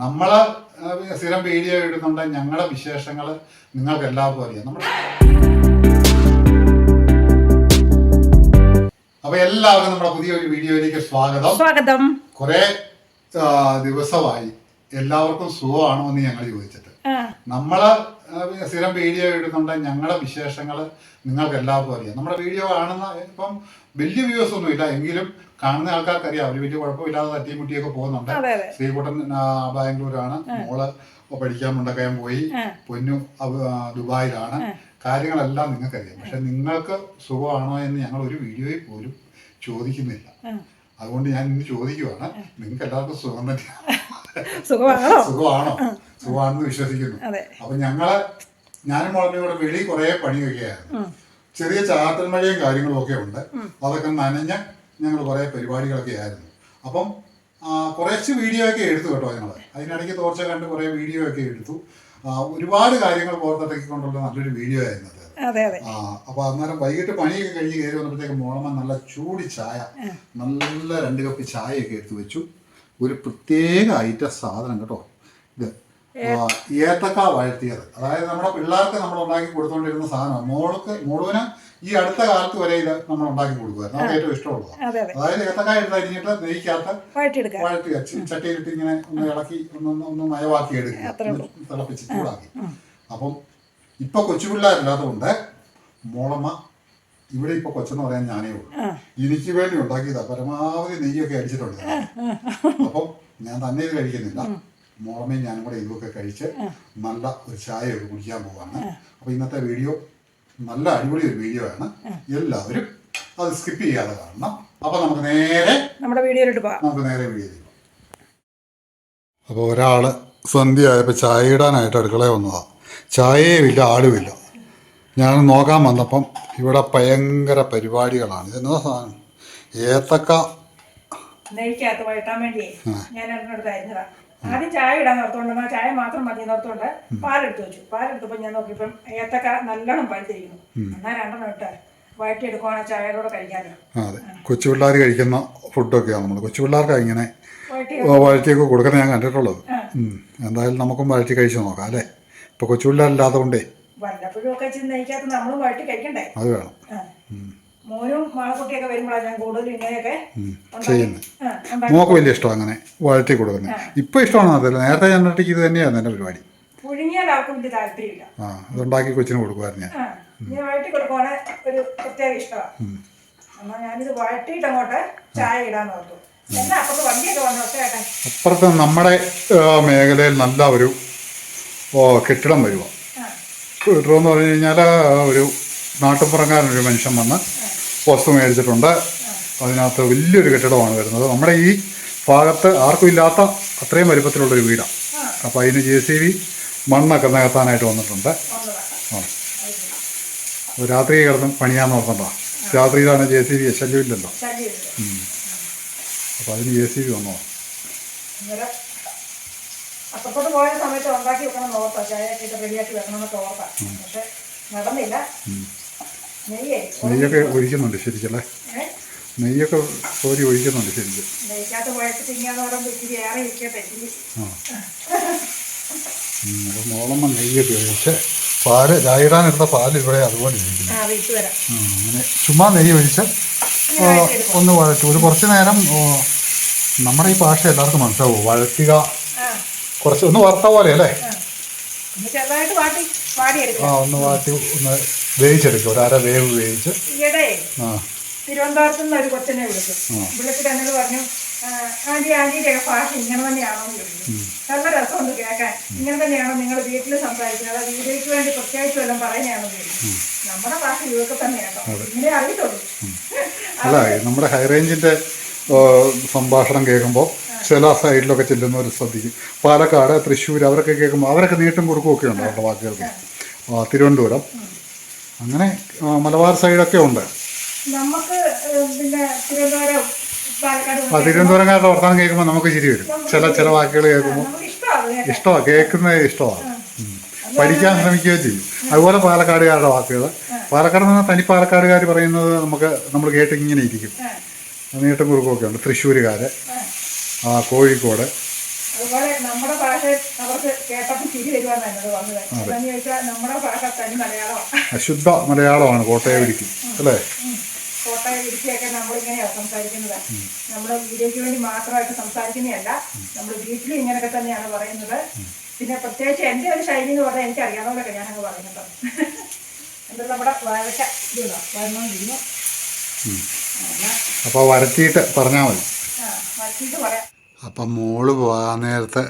നമ്മൾ സ്ഥിരം വീഡിയോ ഇടുന്നുണ്ട്. ഞങ്ങളുടെ വിശേഷങ്ങൾ നിങ്ങൾക്ക് എല്ലാവർക്കും അറിയാം. നമ്മൾ അപ്പൊ എല്ലാവർക്കും നമ്മുടെ പുതിയൊരു വീഡിയോയിലേക്ക് സ്വാഗതം. സ്വാഗതം. കുറെ ദിവസമായി എല്ലാവർക്കും സുഖമാണോ എന്ന് ഞങ്ങൾ ചോദിച്ചിട്ട്. നമ്മളെ സ്ഥിരം വീഡിയോ ഇടുന്നുണ്ട്. ഞങ്ങളുടെ വിശേഷങ്ങൾ നിങ്ങൾക്ക് എല്ലാവർക്കും അറിയാം. നമ്മുടെ വീഡിയോ കാണുന്ന ഇപ്പം വലിയ വ്യൂസ് ഒന്നും ഇല്ല. എങ്കിലും കാണുന്ന ആൾക്കാർക്ക് അറിയാം അവർ വലിയ കുഴപ്പമില്ലാതെ തട്ടിയും മുട്ടിയൊക്കെ പോകുന്നുണ്ട്. ശ്രീകുട്ടൻ ബാംഗ്ലൂരാണ്. മോൾ പഠിക്കാൻ മുണ്ടക്കയം പോയി. പൊന്നു ദുബായിലാണ്. കാര്യങ്ങളെല്ലാം നിങ്ങൾക്കറിയാം. പക്ഷെ നിങ്ങൾക്ക് സുഖമാണോ എന്ന് ഞങ്ങൾ ഒരു വീഡിയോയിൽ പോലും ചോദിക്കുന്നില്ല. അതുകൊണ്ട് ഞാൻ ഇന്ന് ചോദിക്കുവാണ്. നിങ്ങൾക്ക് എല്ലാവർക്കും സുഖം തന്നെയാണ് സുഖമാണോ? സുഖമാണോ? സുഖമാണെന്ന് വിശ്വസിക്കുന്നു. അപ്പൊ ഞങ്ങൾ ഞാനും മോളമ്മയും കൂടെ വെളി കുറെ പണിയൊക്കെയായിരുന്നു. ചെറിയ ചാത്തന്മഴയും കാര്യങ്ങളും ഒക്കെ ഉണ്ട്. അതൊക്കെ നനഞ്ഞ് ഞങ്ങൾ കുറെ പരിപാടികളൊക്കെ ആയിരുന്നു. അപ്പം കുറച്ച് വീഡിയോ ഒക്കെ എടുത്തു കേട്ടോ ഞങ്ങൾ അതിനിടയ്ക്ക് തോർച്ച കണ്ട് കുറേ വീഡിയോ ഒക്കെ എടുത്തു. ഒരുപാട് കാര്യങ്ങൾ പുറത്തിറക്കിക്കൊണ്ടുള്ള നല്ലൊരു വീഡിയോ ആയിരുന്നു അത് അതെ. ആ അപ്പൊ അന്നേരം വൈകിട്ട് പണിയൊക്കെ കഴിഞ്ഞ് കയറി വന്നപ്പോഴത്തേക്ക് മോളമ്മ നല്ല ചൂടി ചായ നല്ല രണ്ട് കപ്പ് ചായയൊക്കെ എടുത്തു വെച്ചു. ഒരു പ്രത്യേക ഐറ്റം സാധനം കേട്ടോ ഇത്. ഏത്തക്ക വഴത്തിയത് അതായത് നമ്മുടെ പിള്ളേർക്ക് നമ്മൾ ഉണ്ടാക്കി കൊടുത്തോണ്ടിരുന്ന സാധനം മോൾക്ക് മോളുവിന് ഈ അടുത്ത കാലത്ത് വരെ ഇത് നമ്മൾ ഉണ്ടാക്കി കൊടുക്കുമായിരുന്നു. നമുക്ക് ഏറ്റവും ഇഷ്ടമുള്ളത് അതെ അതെ. അതായത് ഏത്തക്ക എടുത്ത് അരിഞ്ഞിട്ട് നെയ്ക്കകത്ത് വഴറ്റി വെച്ച് ചട്ടിയിലിട്ട് ഇങ്ങനെ ഒന്ന് ഇളക്കി ഒന്ന് ഒന്ന് മയവാക്കി എടുക്കുക. തിളപ്പിച്ച് ചൂടാക്കി. അപ്പം ഇപ്പൊ കൊച്ചു പിള്ളേരില്ലാത്തതുകൊണ്ട് മോളമ്മ ഇവിടെ ഇപ്പൊ കൊച്ചെന്ന് പറയാൻ ഞാനേ ഉള്ളൂ. എനിക്ക് വേണ്ടി ഉണ്ടാക്കിയതാ പരമാവധി നെയ്യൊക്കെ അടിച്ചിട്ടുണ്ട്. അപ്പം ഞാൻ തന്നെ ഇത് കഴിക്കുന്നില്ല. മോളമ്മയും ഞാനും കൂടെ ഇതൊക്കെ കഴിച്ച് നല്ല ഒരു ചായ ഒക്കെ കുടിക്കാൻ പോവാണ്. അപ്പൊ ഇന്നത്തെ വീഡിയോ നല്ല അടിപൊളി ഒരു വീഡിയോ ആണ്. എല്ലാവരും അത് സ്കിപ്പ് ചെയ്യാതെ കാണണം. അപ്പൊ നമുക്ക് നേരെ നമ്മുടെ വീഡിയോയിലോട്ട് പോവാം നമുക്ക് നേരെ വീഡിയോ അപ്പോൾ ഒരാൾ സന്ധ്യ ആയപ്പോൾ ചായ ഇടാനായിട്ട് അടുക്കളയിൽ വന്നതാണ് ചായയും ഇല്ല ആളുമില്ല ഞാൻ നോക്കാൻ വന്നപ്പം ഇവിടെ ഭയങ്കര പരിപാടികളാണ്. ഇതെന്നോ സാധനം? ഏത്തക്ക. നെയ്ക്കകത്ത് വഴറ്റാൻ വേണ്ടിയേ. ഞാൻ രണ്ടിനടുത്ത് അരിഞ്ഞതാ ആദ്യം ചായ ഇടാൻ നിർത്തോണ്ട് ചായ മാത്രം മതി നിർത്തോണ്ട് പാലെടുത്ത് വെച്ചു. പാലെടുത്തപ്പോൾ ഞാൻ നോക്കിയപ്പം ഏത്തക്ക നല്ലോണം പഴുത്തിരിക്കുന്നു. എന്നാൽ രണ്ടെണ്ണം ഇട്ട് വഴറ്റി എടുക്കുവാണെങ്കിൽ ചായയോടെ കഴിക്കാമല്ലോ ആ, അതെ. കൊച്ചു പിള്ളേർ കഴിക്കുന്ന ഫുഡൊക്കെയാണ് നമ്മൾ കൊച്ചു പിള്ളേർക്ക് ഇങ്ങനെ വഴറ്റി വഴറ്റിയൊക്കെ കൊടുക്കുന്നത് ഞാൻ കണ്ടിട്ടുള്ളത്. എന്തായാലും നമുക്കും വഴറ്റി കഴിച്ചു നോക്കാം അല്ലേ? ഇപ്പോൾ കൊച്ചു പിള്ളേരില്ലാത്തതുകൊണ്ടേ വല്ലപ്പോഴും ഒക്കെ ഇച്ചിരി നമ്മളും വഴറ്റി കഴിക്കണ്ടേ? അത് വേണം. ആ. മോനും മാളക്കുട്ടിയൊക്കെ വരുമ്പോഴാണ് ഞാൻ ഇങ്ങനെയൊക്കെ ചെയ്യുന്നത് മോക്ക് വലിയ ഇഷ്ടം അങ്ങനെ വഴറ്റി കൊടുക്കുന്നത് ഇപ്പൊ ഇഷ്ടമാണോ അതല്ല നേരത്തെ ഞാൻ ഒറ്റയ്ക്ക് ഇത് തന്നെയായിരുന്നു എന്റെ പരിപാടി. പുഴുങ്ങിയാൽ ആർക്കും വലിയ താല്പര്യമില്ല. ആ അതുണ്ടാക്കി കൊച്ചിന് കൊടുക്കുമായിരുന്നു ഞാൻ. ആ, ഞാൻ വഴറ്റി കൊടുക്കുവാണ് ഒരു പ്രത്യേക ഇഷ്ടമാണ് എന്നാൽ ഞാനിത് വഴറ്റിയിട്ട് അങ്ങോട്ട് ചായ ഇടാൻ ഓർത്തു എന്നാ അപ്പുറത്ത് നമ്മുടെ മേഖലയിൽ നല്ല ഒരു ഓ, കെട്ടിടം വരുക ആ കെട്ടിടം എന്ന് പറഞ്ഞു കഴിഞ്ഞാൽ ഒരു നാട്ടുപുറങ്ങാരനൊരു മനുഷ്യൻ വന്ന് വസ്തു മേടിച്ചിട്ടുണ്ട്. അതിനകത്ത് വലിയൊരു കെട്ടിടമാണ് വരുന്നത്. നമ്മുടെ ഈ ഭാഗത്ത് ആർക്കും ഇല്ലാത്ത അത്രയും വലിപ്പത്തിലുള്ളൊരു വീടാണ് അപ്പോൾ അതിന് ജെ സി ബി മണ്ണൊക്കെ നികത്താനായിട്ട് വന്നിട്ടുണ്ട്. ആ. അപ്പോൾ രാത്രി കിടന്ന് പണിയാന്ന് ഓർക്കണ്ട. രാത്രിയിലാണ് ജെ സി ബി ശല്യമില്ലല്ലോ ശല്യമില്ല അപ്പോൾ അതിന് ജെ സി ബി വന്നോ? അപ്പുറത്തോട്ട് പോയ സമയത്ത് ഉണ്ടാക്കി വെക്കണം ഓർത്താ. ചായയൊക്കെ ഇട്ട് റെഡിയാക്കി വെക്കണമെന്നൊക്കെ ഓർത്താ. പക്ഷെ നടന്നില്ല. നെയ്യേ നെയ്യൊക്കെ ഒഴിക്കുന്നുണ്ട് ശരിക്കല്ലേ? നെയ്യൊക്കെ കോരി ഒഴിക്കുന്നുണ്ട് ശരിക്കും. നെയ്ക്കകത്ത് വഴറ്റി തിങ്ങാന്ന് പറയുമ്പോൾ ഇച്ചിരി ഏറെ ഇരിക്കട്ടെ ഇച്ചിരി അപ്പോൾ മോളമ്മ നെയ്യൊക്കെ ഒഴിച്ച് പാൽ ചായയിടാനെടുത്ത പാൽ ഇവിടെ അതുപോലെ ഇരിക്കുന്നു. അങ്ങനെ ചുമ്മാ നെയ്യ് ഒഴിച്ച് ഒന്ന് വഴറ്റും. ഒരു കുറച്ച് നേരം നമ്മുടെ ഈ ഭാഷ എല്ലാവർക്കും മനസ്സിലാവും. വഴറ്റുക കുറച്ച് ഒന്ന് വറുത്ത പോലെ അല്ലേ? ആ. ഒന്ന് ചെറുതായിട്ട് വാട്ടി ആ ഒന്ന് വാട്ടി ഒന്ന് വേവിച്ചെടുക്കും. ഒരു അര വേവ് വേവിച്ച്. ഈയിടെ ആ. തിരുവനന്തപുരത്ത് നിന്ന് ഒരു കൊച്ചനെ വിളിച്ചു. ആ. വിളിച്ചിട്ട് എന്നോട് പറഞ്ഞു "ആ, ആന്റി ആന്റിയുടെ ഭാഷ ഇങ്ങനെ തന്നെയാണോ? എന്ന് ചോദിച്ചു. നല്ല രസമുണ്ട് കേൾക്കാൻ. ഇങ്ങനെ തന്നെയാണോ നിങ്ങൾ വീട്ടിൽ സംസാരിക്കുന്നത്? അത് വീഡിയോയ്ക്ക് വേണ്ടി പ്രത്യേകിച്ച് വല്ലതും പറയുന്നതാണോ എന്ന് ചോദിച്ചു. നമ്മുടെ ഭാഷ ഇതൊക്കെ തന്നെയാണോ ഇങ്ങനെ അറിയത്തുള്ളൂ. അല്ല നമ്മുടെ ഹൈ റേഞ്ചിന്റെ സംഭാഷണം കേൾക്കുമ്പോൾ ചില സൈഡിലൊക്കെ ചെല്ലുന്നവർ ശ്രദ്ധിക്കും. പാലക്കാട് തൃശ്ശൂർ അവരൊക്കെ കേൾക്കുമ്പോൾ അവരൊക്കെ നീട്ടും കുറുക്കും ഒക്കെ ഉണ്ട് അവരുടെ വാക്കുകൾക്ക്? തിരുവനന്തപുരം. അങ്ങനെ മലബാർ സൈഡൊക്കെ ഉണ്ട്. നമുക്ക് പിന്നെ തിരുവനന്തപുരം പാലക്കാട് ആ തിരുവനന്തപുരംകാരുടെ വർത്തമാനം കേൾക്കുമ്പോൾ നമുക്ക് ചിരി വരും. ചില ചില വാക്കുകൾ കേൾക്കുമ്പോൾ ഇഷ്ടമാണ്. കേൾക്കുന്നത് ഇഷ്ടമാണ് പഠിക്കാൻ ശ്രമിക്കുകയും ചെയ്യും. അതുപോലെ പാലക്കാടുകാരുടെ വാക്കുകൾ പാലക്കാട് നിന്ന് തനി പാലക്കാടുകാർ പറയുന്നത് നമുക്ക് നമ്മൾ കേട്ടിങ്ങനെ ഇരിക്കും. നീട്ടും കുറുക്കും ഒക്കെ ഉണ്ട്. തൃശ്ശൂരുകാർ ആ, കോഴിക്കോട്. അതുപോലെ നമ്മുടെ ഭാഷ അവർക്ക് കേട്ടപ്പോൾ ചിരി വരുവാന്ന് എന്നത് വന്നത് എന്താണെന്ന് ചോദിച്ചാൽ നമ്മുടെ ഭാഷ തനി മലയാളമാണ്. അശുദ്ധ മലയാളമാണ് കോട്ടയം ഇടുക്കി അല്ലേ? കോട്ടയം ഇടുക്കിയൊക്കെ നമ്മളിങ്ങനെയാണ് സംസാരിക്കുന്നത്. നമ്മൾ വീഡിയോയ്ക്ക് വേണ്ടി മാത്രമായിട്ട് സംസാരിക്കുന്നതല്ല. നമ്മൾ വീട്ടിലും ഇങ്ങനെയൊക്കെ തന്നെയാണ് പറയുന്നത്. പിന്നെ പ്രത്യേകിച്ച് എന്റെ ഒരു ശൈലി എന്ന് പറഞ്ഞാൽ എനിക്ക് അറിയാവുന്നതൊക്കെ ഞാനങ്ങ് പറയുന്നത് എന്താ നമ്മുടെ ഇതുണ്ടോ? വരണോണ്ടിരുന്നു അപ്പോൾ പറഞ്ഞാൽ മതി. പറയാം. അപ്പം മോൾ പോകാൻ നേരത്തെ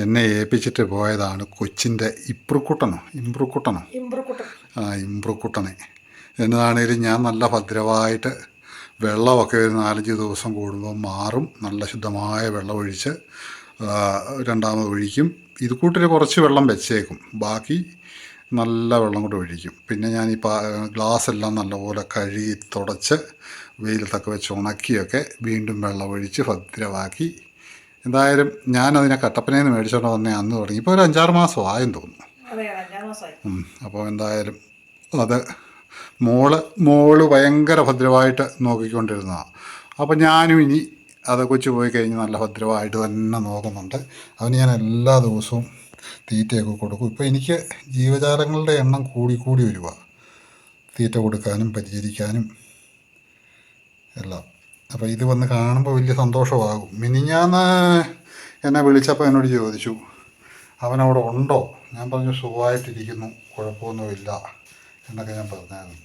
എന്നെ ഏൽപ്പിച്ചിട്ട് പോയതാണ് കൊച്ചിന്റെ ഇപ്രുക്കുട്ടനോ ഇമ്പ്രുക്കുട്ടനോ. ഇമ്പ്രക്കുട്ടൻ. ആ ഇമ്പ്രുക്കുട്ടനെ. എന്നതാണേലും ഞാൻ നല്ല ഭദ്രമായിട്ട് വെള്ളമൊക്കെ ഒരു നാലഞ്ച് ദിവസം കൂടുമ്പോൾ മാറും. നല്ല ശുദ്ധമായ വെള്ളം ഒഴിച്ച് രണ്ടാമത് ഒഴിക്കും. ഇത് കൂട്ടിൽ കുറച്ച് വെള്ളം വെച്ചേക്കും. ബാക്കി നല്ല വെള്ളം കൂടെ ഒഴിക്കും. പിന്നെ ഞാൻ ഈ ഗ്ലാസ് എല്ലാം നല്ലപോലെ കഴുകി തുടച്ച് വെയിലത്തൊക്കെ വെച്ച് ഉണക്കിയൊക്കെ വീണ്ടും വെള്ളമൊഴിച്ച് ഭദ്രമാക്കി. എന്തായാലും ഞാനതിനെ കട്ടപ്പനയിൽ നിന്ന് മേടിച്ചോണ്ട് വന്നേ അന്ന് തുടങ്ങി. ഇപ്പോൾ ഒരു അഞ്ചാറ് മാസം ആയെന്ന് തോന്നുന്നു. അപ്പോൾ എന്തായാലും അത് മോൾ മോൾ ഭയങ്കര ഭദ്രമായിട്ട് നോക്കിക്കൊണ്ടിരുന്നതാണ് അപ്പോൾ ഞാനും ഇനി അത് കൊച്ചു പോയി കഴിഞ്ഞ് നല്ല ഭദ്രമായിട്ട് തന്നെ നോക്കുന്നുണ്ട്. അവന് ഞാൻ എല്ലാ ദിവസവും തീറ്റയൊക്കെ കൊടുക്കും. ഇപ്പോൾ എനിക്ക് ജീവജാലങ്ങളുടെ എണ്ണം കൂടി കൂടി വരുവാ തീറ്റ കൊടുക്കാനും പരിചരിക്കാനും എല്ലാം. അപ്പോൾ ഇത് വന്ന് കാണുമ്പോൾ വലിയ സന്തോഷമാകും. മിനിഞ്ഞാന്ന് എന്നെ വിളിച്ചപ്പോൾ എന്നോട് ചോദിച്ചു അവനവിടെ ഉണ്ടോ? ഞാൻ പറഞ്ഞു സുഖമായിട്ടിരിക്കുന്നു കുഴപ്പമൊന്നുമില്ല എന്നൊക്കെ ഞാൻ പറഞ്ഞായിരുന്നു?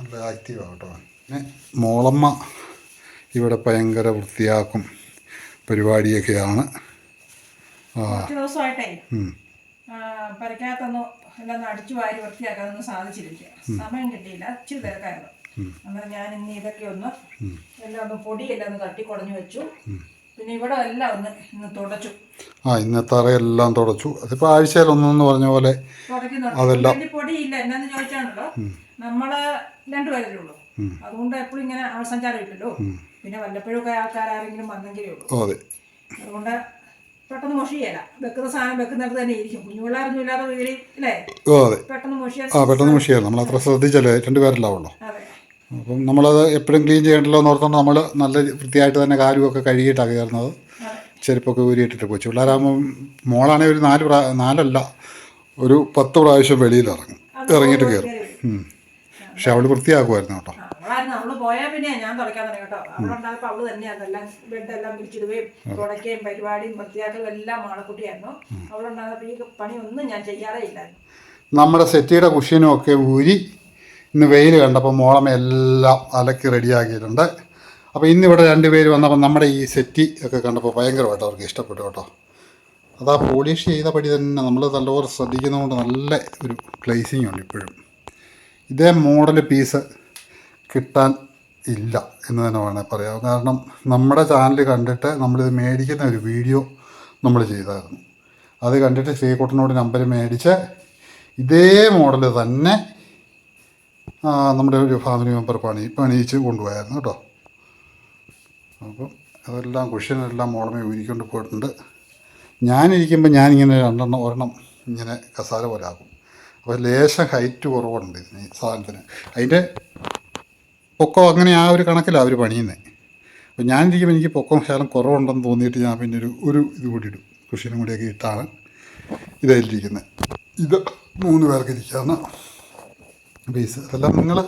നല്ല ആക്റ്റീവാട്ടോ പിന്നെ മോളമ്മ ഇവിടെ ഭയങ്കര വൃത്തിയാക്കും പരിപാടിയൊക്കെയാണ്. ആ. ദിവസമായിട്ടേ പരക്കകത്തൊന്നും എല്ലാം അടിച്ചു വാരി വൃത്തിയാക്കാനൊന്നും സാധിച്ചിരിക്കുക സമയം കിട്ടിയില്ല. ഇച്ചിരി തിരക്കായിരുന്നു. അന്നേരം ഞാൻ ഇന്ന് ഇതൊക്കെ ഒന്ന് എല്ലാം ഒന്ന് പൊടിയെല്ലാം ഒന്ന് തട്ടി കുടഞ്ഞു വെച്ചു. പിന്നെ ഇവിടെ എല്ലാം ഒന്ന് ഇന്ന് തുടച്ചു. ആ ഇന്നത്തെ അറയെല്ലാം തുടച്ചു. അതിപ്പോൾ ആഴ്ചയിൽ ഒന്നെന്ന് പറഞ്ഞ പോലെ അതെല്ലാം. പൊടിയില്ല. എന്നാന്ന് ചോദിച്ചാണല്ലോ. നമ്മൾ രണ്ടുപേരല്ലേ ഉള്ളൂ. അതുകൊണ്ട് എപ്പോഴും ഇങ്ങനെ ആൾസഞ്ചാരം ഇല്ലല്ലോ പിന്നെ വല്ലപ്പോഴും ഒക്കെ ആൾക്കാരെങ്കിലും വന്നെങ്കിലേ ഉള്ളൂ. അതെ. അതുകൊണ്ട് പെട്ടെന്ന് മൊഷിയല്ല വെക്കുന്ന സാധനം വെക്കുന്നിടത്ത് തന്നെ ഇരിക്കും. കുഞ്ഞു പിള്ളേരൊന്നും ഇല്ലാത്ത അല്ലേ? പെട്ടെന്ന് മൊഷിയാൻ ആ പെട്ടെന്ന് മുഷിയായിരുന്നു നമ്മൾ അത്ര ശ്രദ്ധിച്ചല്ലേ? രണ്ടുപേരല്ലാവുള്ളൂ അപ്പം നമ്മളത് എപ്പോഴും ക്ലീൻ ചെയ്യണ്ടല്ലോ എന്ന് ഓർത്തോണ്ട് നമ്മൾ നല്ല വൃത്തിയായിട്ട് തന്നെ കാലുമൊക്കെ കഴുകിയിട്ടാണ് കയറുന്നത്. ചെരുപ്പൊക്കെ ഊരിയിട്ടിട്ട് കൊച്ചു പിള്ളേരാകുമ്പം മോളാണെങ്കിൽ ഒരു നാല് പ്രാ നാലല്ല ഒരു പത്ത് പ്രാവശ്യം വെളിയിൽ ഇറങ്ങും ഇറങ്ങിയിട്ട് കയറും. പക്ഷെ അവൾ വൃത്തിയാക്കുമായിരുന്നു കേട്ടോ. ആ, അവളായിരുന്നു അവൾ പോയാൽ പിന്നെ ഞാൻ തുടക്കാൻ തുടങ്ങി കേട്ടോ അവളുണ്ടായപ്പോ അവൾ തന്നെയായിരുന്നു എല്ലാം ബെഡെല്ലാം പിടിച്ചിടുകയും തുടയ്ക്കുകയും പരിപാടിയും വൃത്തിയാക്കലും എല്ലാം മാളക്കുട്ടിയായിരുന്നു. അവളുണ്ടായപ്പോ ഈ പണി ഒന്നും ഞാൻ ചെയ്യാറേ ഇല്ലായിരുന്നു. നമ്മുടെ സെറ്റിയുടെ കുഷ്യനും ഒക്കെ ഊരി ഇന്ന് വെയിൽ കണ്ടപ്പോൾ മോളം എല്ലാം അലക്കി റെഡിയാക്കിയിട്ടുണ്ട്. അപ്പോൾ ഇന്നിവിടെ രണ്ട് പേര് വന്നപ്പോൾ നമ്മുടെ ഈ സെറ്റി ഒക്കെ കണ്ടപ്പോൾ ഭയങ്കരമായിട്ട് അവർക്ക് ഇഷ്ടപ്പെട്ടു കേട്ടോ. അതാ പോളിഷ് ചെയ്ത പടി തന്നെ നമ്മൾ നല്ലപോലെ ശ്രദ്ധിക്കുന്നതുകൊണ്ട് നല്ല ഒരു ഗ്ലേസിങ് ഉണ്ട് ഇപ്പോഴും. ഇതേ മോഡൽ പീസ് കിട്ടാൻ ഇല്ല എന്ന് തന്നെ വേണേൽ പറയാം. കാരണം നമ്മുടെ ചാനൽ കണ്ടിട്ട് നമ്മളിത് മേടിക്കുന്ന ഒരു വീഡിയോ നമ്മൾ ചെയ്തായിരുന്നു. അത് കണ്ടിട്ട് ശ്രീകുട്ടനോട് നമ്പർ മേടിച്ച് ഇതേ മോഡൽ തന്നെ നമ്മുടെ ഒരു ഫാമിലി മെമ്പർ പണി പണിയിച്ച് കൊണ്ടുപോയായിരുന്നു കേട്ടോ. അപ്പം അതെല്ലാം കുഷ്യനെല്ലാം മോളമേ ഊരിക്കൊണ്ട് പോയിട്ടുണ്ട്. ഞാനിരിക്കുമ്പോൾ ഞാനിങ്ങനെ രണ്ടെണ്ണം ഒരെണ്ണം ഇങ്ങനെ കസാല പോലെ ആകും. അപ്പോൾ ലേശം ഹൈറ്റ് കുറവുണ്ട് ഇതിന് സാധനത്തിന്. അതിന്റെ പൊക്കം അങ്ങനെ ആ ഒരു കണക്കിലാണ് അവർ പണിയുന്നത് അപ്പോൾ ഞാനിരിക്കുമ്പോൾ എനിക്ക് പൊക്കം ശകലം കുറവുണ്ടെന്ന് തോന്നിയിട്ട് ഞാൻ പിന്നെ ഒരു ഒരു ഇത് കൂടി ഇടും. കൃഷിയിലും കൂടിയൊക്കെ ഇട്ടാണ് ഇതായിരിക്കുന്നത്. ഇത് മൂന്ന് പേർക്ക് ഇരിക്കാവുന്ന ബേസ് അതെല്ലാം നിങ്ങൾ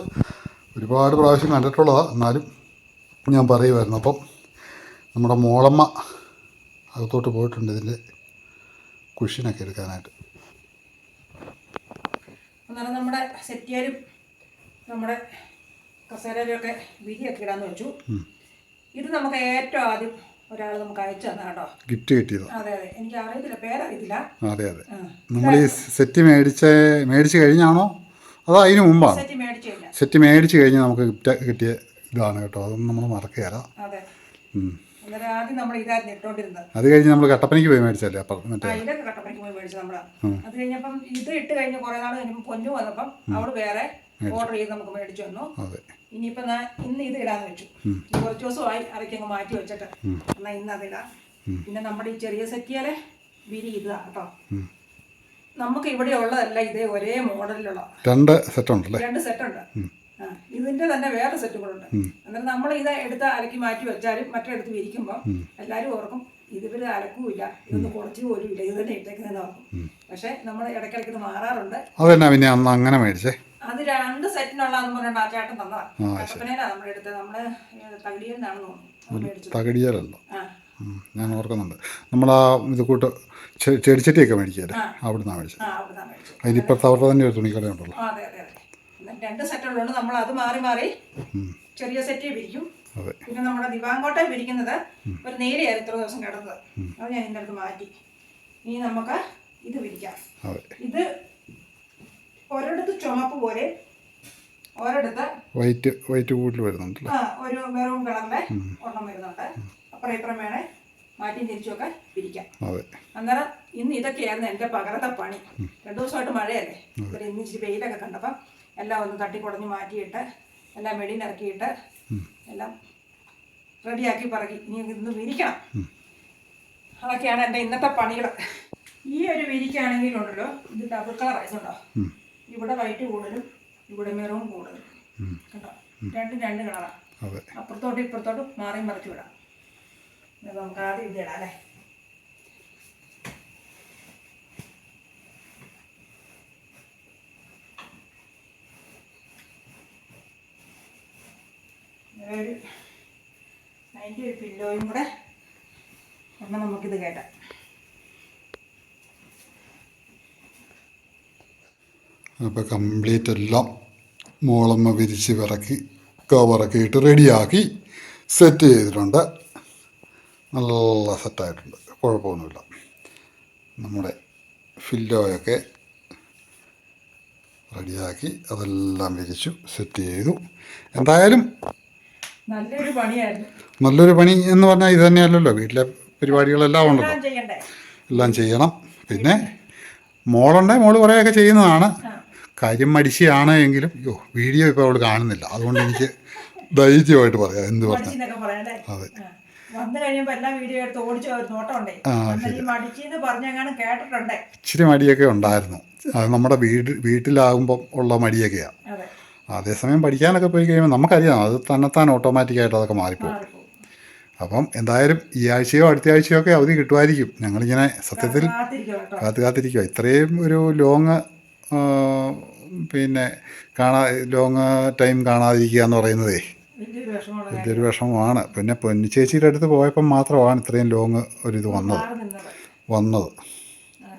ഒരുപാട് പ്രാവശ്യം കണ്ടിട്ടുള്ളതാണ് എന്നാലും ഞാൻ പറയുമായിരുന്നു അപ്പം നമ്മുടെ മോളമ്മ അകത്തോട്ട് പോയിട്ടുണ്ട് ഇതിന്റെ കുഷിനൊക്കെ എടുക്കാനായിട്ട്. നമ്മുടെ സെറ്റിയാരും നമ്മുടെ കസേരയിലും ഒക്കെ വിരിയൊക്കെ ഇടാന്ന് വെച്ചു. ഇത് നമുക്ക് ഏറ്റവും ആദ്യം ഒരാൾ നമുക്ക് അയച്ചു തന്നെ കേട്ടോ. ഗിഫ്റ്റ് കിട്ടിയത്. അതെ അതെ. എനിക്ക് അറിയത്തില്ല പേരറിയത്തില്ല. അതെ അതെ. നമ്മൾ ഈ സെറ്റ് മേടിച്ച മേടിച്ച് കഴിഞ്ഞാണോ? അതോ അതിന് മുമ്പാണ്? സെറ്റ് മേടിച്ചില്ല സെറ്റ് മേടിച്ച് കഴിഞ്ഞ് നമുക്ക് ഗിഫ്റ്റ് കിട്ടിയ ഇതാണ് കേട്ടോ. അതൊന്നും നമ്മൾ മറക്കുകയല്ല. അതെ. ആദ്യം നമ്മൾ ഇതായിരുന്നു ഇട്ടോണ്ടിരുന്നത്. അത് കഴിഞ്ഞ് നമ്മൾ കട്ടപ്പനയ്ക്ക് പോയി മേടിച്ചല്ലേ അപ്പം മറ്റേ? ഇതൊക്കെ കട്ടപ്പനയ്ക്ക് പോയി മേടിച്ചു നമ്മളാ. അത് കഴിഞ്ഞപ്പം ഇത് ഇട്ട് കഴിഞ്ഞ് കുറെ നാൾ കഴിഞ്ഞപ്പോൾ പൊന്നു വന്നപ്പം അവിടെ വേറെ ഓർഡർ ചെയ്ത് നമുക്ക് മേടിച്ചു വന്നു ഇനിയിപ്പോ ഞാൻ ഇന്ന് ഇത് ഇടാന്ന് വെച്ചു. കുറച്ചു ദിവസമായി അരക്കി അങ്ങ് മാറ്റി വെച്ചിട്ട്. എന്നാ ഇന്ന് അതിടാം പിന്നെ നമ്മുടെ ഈ ചെറിയ സെറ്റിയാലെ വിരി ഇതാ കേട്ടോ. നമുക്ക് ഇവിടെ ഉള്ളതല്ല ഇതേ ഒരേ മോഡലിലുള്ള. രണ്ട് സെറ്റ് ഉണ്ടല്ലേ രണ്ട് സെറ്റ് ഉണ്ട് ഇതിന്റെ തന്നെ വേറെ സെറ്റും കൂടെ ഉണ്ട്. അന്നേരം നമ്മൾ ഇത് എടുത്ത് അലക്കി മാറ്റി വെച്ചാലും മറ്റെടുത്ത് വിരിക്കുമ്പോൾ എല്ലാരും ഓർക്കും ഇതിവര് അലക്കുമില്ല ഇതൊന്ന് കുറച്ച് പോലും ഇല്ല ഇത് തന്നെ ഇട്ടേക്കുന്നതെന്ന് ഓർക്കും. പക്ഷെ നമ്മൾ ഇടയ്ക്കിടയ്ക്ക് ഇത് മാറാറുണ്ട്. അതെന്നാ പിന്നെ അന്ന് അങ്ങനെ മേടിച്ചേ? അത് രണ്ട് സെറ്റിനുള്ളതെന്ന് പറഞ്ഞാൽ ആ ചേട്ടൻ തന്നതാ കട്ടപ്പനയിലാണ് നമ്മൾ എടുത്തത് നമ്മൾ തകിടിയിൽ നിന്നാണ് തോന്നുന്നു. അത് മേടിച്ചത്. ആ. ഞാൻ ഓർക്കുന്നുണ്ട്. നമ്മളാ ഇത് കൂട്ട് ചെടിച്ചട്ടിയൊക്കെ മേടിക്കല്ലേ അവിടുന്ന് മേടിച്ചത്. ആ അതിനിപ്പുറത്ത് അവരുടെ തന്നെ ഒരു തുണിക്കട ഉണ്ടല്ലോ. രണ്ട് സെറ്റുള്ളതുകൊണ്ട് നമ്മൾ അത് മാറി മാറി ചെറിയ സെറ്റ് പിരിക്കും പിന്നെ നമ്മുടെ ദിവാങ്കോട്ടെ പിരിക്കുന്നത് ഒരു നീലയായിരുന്നു ഇത്ര ദിവസം കിടന്നത്. അത് ഞാൻ ഇതിന്റെ അടുത്ത് മാറ്റി. ഇനി നമുക്ക് ഇത് പിരിക്കാം ഇത് ഒരിടത്ത് ചുമപ്പ് പോലെ ഒരിടത്ത് വൈറ്റ് വൈറ്റ് കൂടുതൽ വരുന്നുണ്ട് ആ, ഒരു മെറൂൺ കളറിലെ ഒരെണ്ണം വരുന്നുണ്ട്. അപ്പുറം ഇപ്പുറം വേണേ മാറ്റി തിരിച്ചൊക്കെ പിരിക്കാം. അന്നേരം ഇന്ന് ഇതൊക്കെയായിരുന്നു എന്റെ പകരത്തെ പണി. രണ്ടു ദിവസമായിട്ട് മഴയല്ലേ? ഇവിടെ ഇന്ന് ഇച്ചിരി വെയിലൊക്കെ കണ്ടപ്പം എല്ലാം ഒന്ന് തട്ടിക്കുടഞ്ഞ് മാറ്റിയിട്ട് എല്ലാം വെളിയിലിറക്കിയിട്ട് എല്ലാം റെഡിയാക്കി പറക്കി. ഇനി ഇന്ന് വിരിക്കണം. അതൊക്കെയാണ് എന്റെ ഇന്നത്തെ പണികൾ. ഈ ഒരു വിരിക്കാണെങ്കിലുണ്ടല്ലോ ഇത് ഡബിൾ കളർ ആയിട്ടുണ്ടോ ഇവിടെ വൈറ്റ് കൂടുതലും ഇവിടെ മെറൂൺ കൂടുതലും. കണ്ടോ? രണ്ടും രണ്ട് കളറാണ് അപ്പുറത്തോട്ട് ഇപ്പുറത്തോട്ട് മാറി മറിച്ചു വിടാം. നമുക്ക് ആദ്യം ഇത് ഇടാം അല്ലേ? ഒരു അതിന്റെ ഒരു പില്ലോയും കൂടെ ഒന്ന് നമുക്കിത് കേട്ടാം അപ്പോൾ കംപ്ലീറ്റ് എല്ലാം മോളമ്മ വിരിച്ച് വിറക്കി കവറൊക്കെ ഇട്ട് റെഡിയാക്കി സെറ്റ് ചെയ്തിട്ടുണ്ട്. നല്ല സെറ്റായിട്ടുണ്ട് കുഴപ്പമൊന്നുമില്ല. നമ്മുടെ ഫില്ലോയൊക്കെ റെഡിയാക്കി അതെല്ലാം വിരിച്ചു സെറ്റ് ചെയ്തു. എന്തായാലും നല്ലൊരു പണിയായിരുന്നു. നല്ലൊരു പണി എന്ന് പറഞ്ഞാൽ ഇത് തന്നെയല്ലല്ലോ. വീട്ടിലെ പരിപാടികളെല്ലാം ഉണ്ടല്ലോ. എല്ലാം ചെയ്യണം. പിന്നെ മോളുണ്ടെ. മോൾ കുറേയൊക്കെ ചെയ്യുന്നതാണ്. കാര്യം മടിശിയാണ് എങ്കിലും യോ വീഡിയോ ഇപ്പോൾ അവൾ കാണുന്നില്ല. അതുകൊണ്ട് എനിക്ക് ധൈര്യമായിട്ട് പറയാം എന്ത് പറഞ്ഞു അതെ. ആ. വന്നു കഴിയുമ്പോ എല്ലാ വീഡിയോ എടുത്ത് ഓടിച്ച ഒരു നോട്ടം ഉണ്ടേ അന്നേരം ഈ മടിച്ചെന്ന് പറഞ്ഞെങ്ങാനും കേട്ടിട്ടുണ്ടേ? ഇച്ചിരി മടിയൊക്കെ ഉണ്ടായിരുന്നു. അത് നമ്മുടെ വീട് വീട്ടിലാകുമ്പോൾ ഉള്ള മടിയൊക്കെയാണ് അതെ. അതേസമയം പഠിക്കാനൊക്കെ പോയി കഴിയുമ്പോൾ നമുക്കറിയാം അത് തന്നെത്താൻ ഓട്ടോമാറ്റിക്കായിട്ട് അതൊക്കെ മാറിപ്പോകും. അപ്പം എന്തായാലും ഈ ആഴ്ചയോ അടുത്ത ആഴ്ചയോ ഒക്കെ അവധി കിട്ടുമായിരിക്കും. ഞങ്ങളിങ്ങനെ സത്യത്തിൽ കാത്തു കാത്തിരിക്കുക ഇത്രയും ഒരു ലോങ് പിന്നെ കാണാ ലോങ് ടൈം കാണാതിരിക്കുക എന്ന് പറയുന്നതേ. വലിയൊരു വിഷമമാണ്. പിന്നെ പൊന്നിച്ചേച്ചിയുടെ അടുത്ത് പോയപ്പം മാത്രമാണ് ഇത്രയും ലോങ് ഒരിത് വന്നത്. വന്നത്.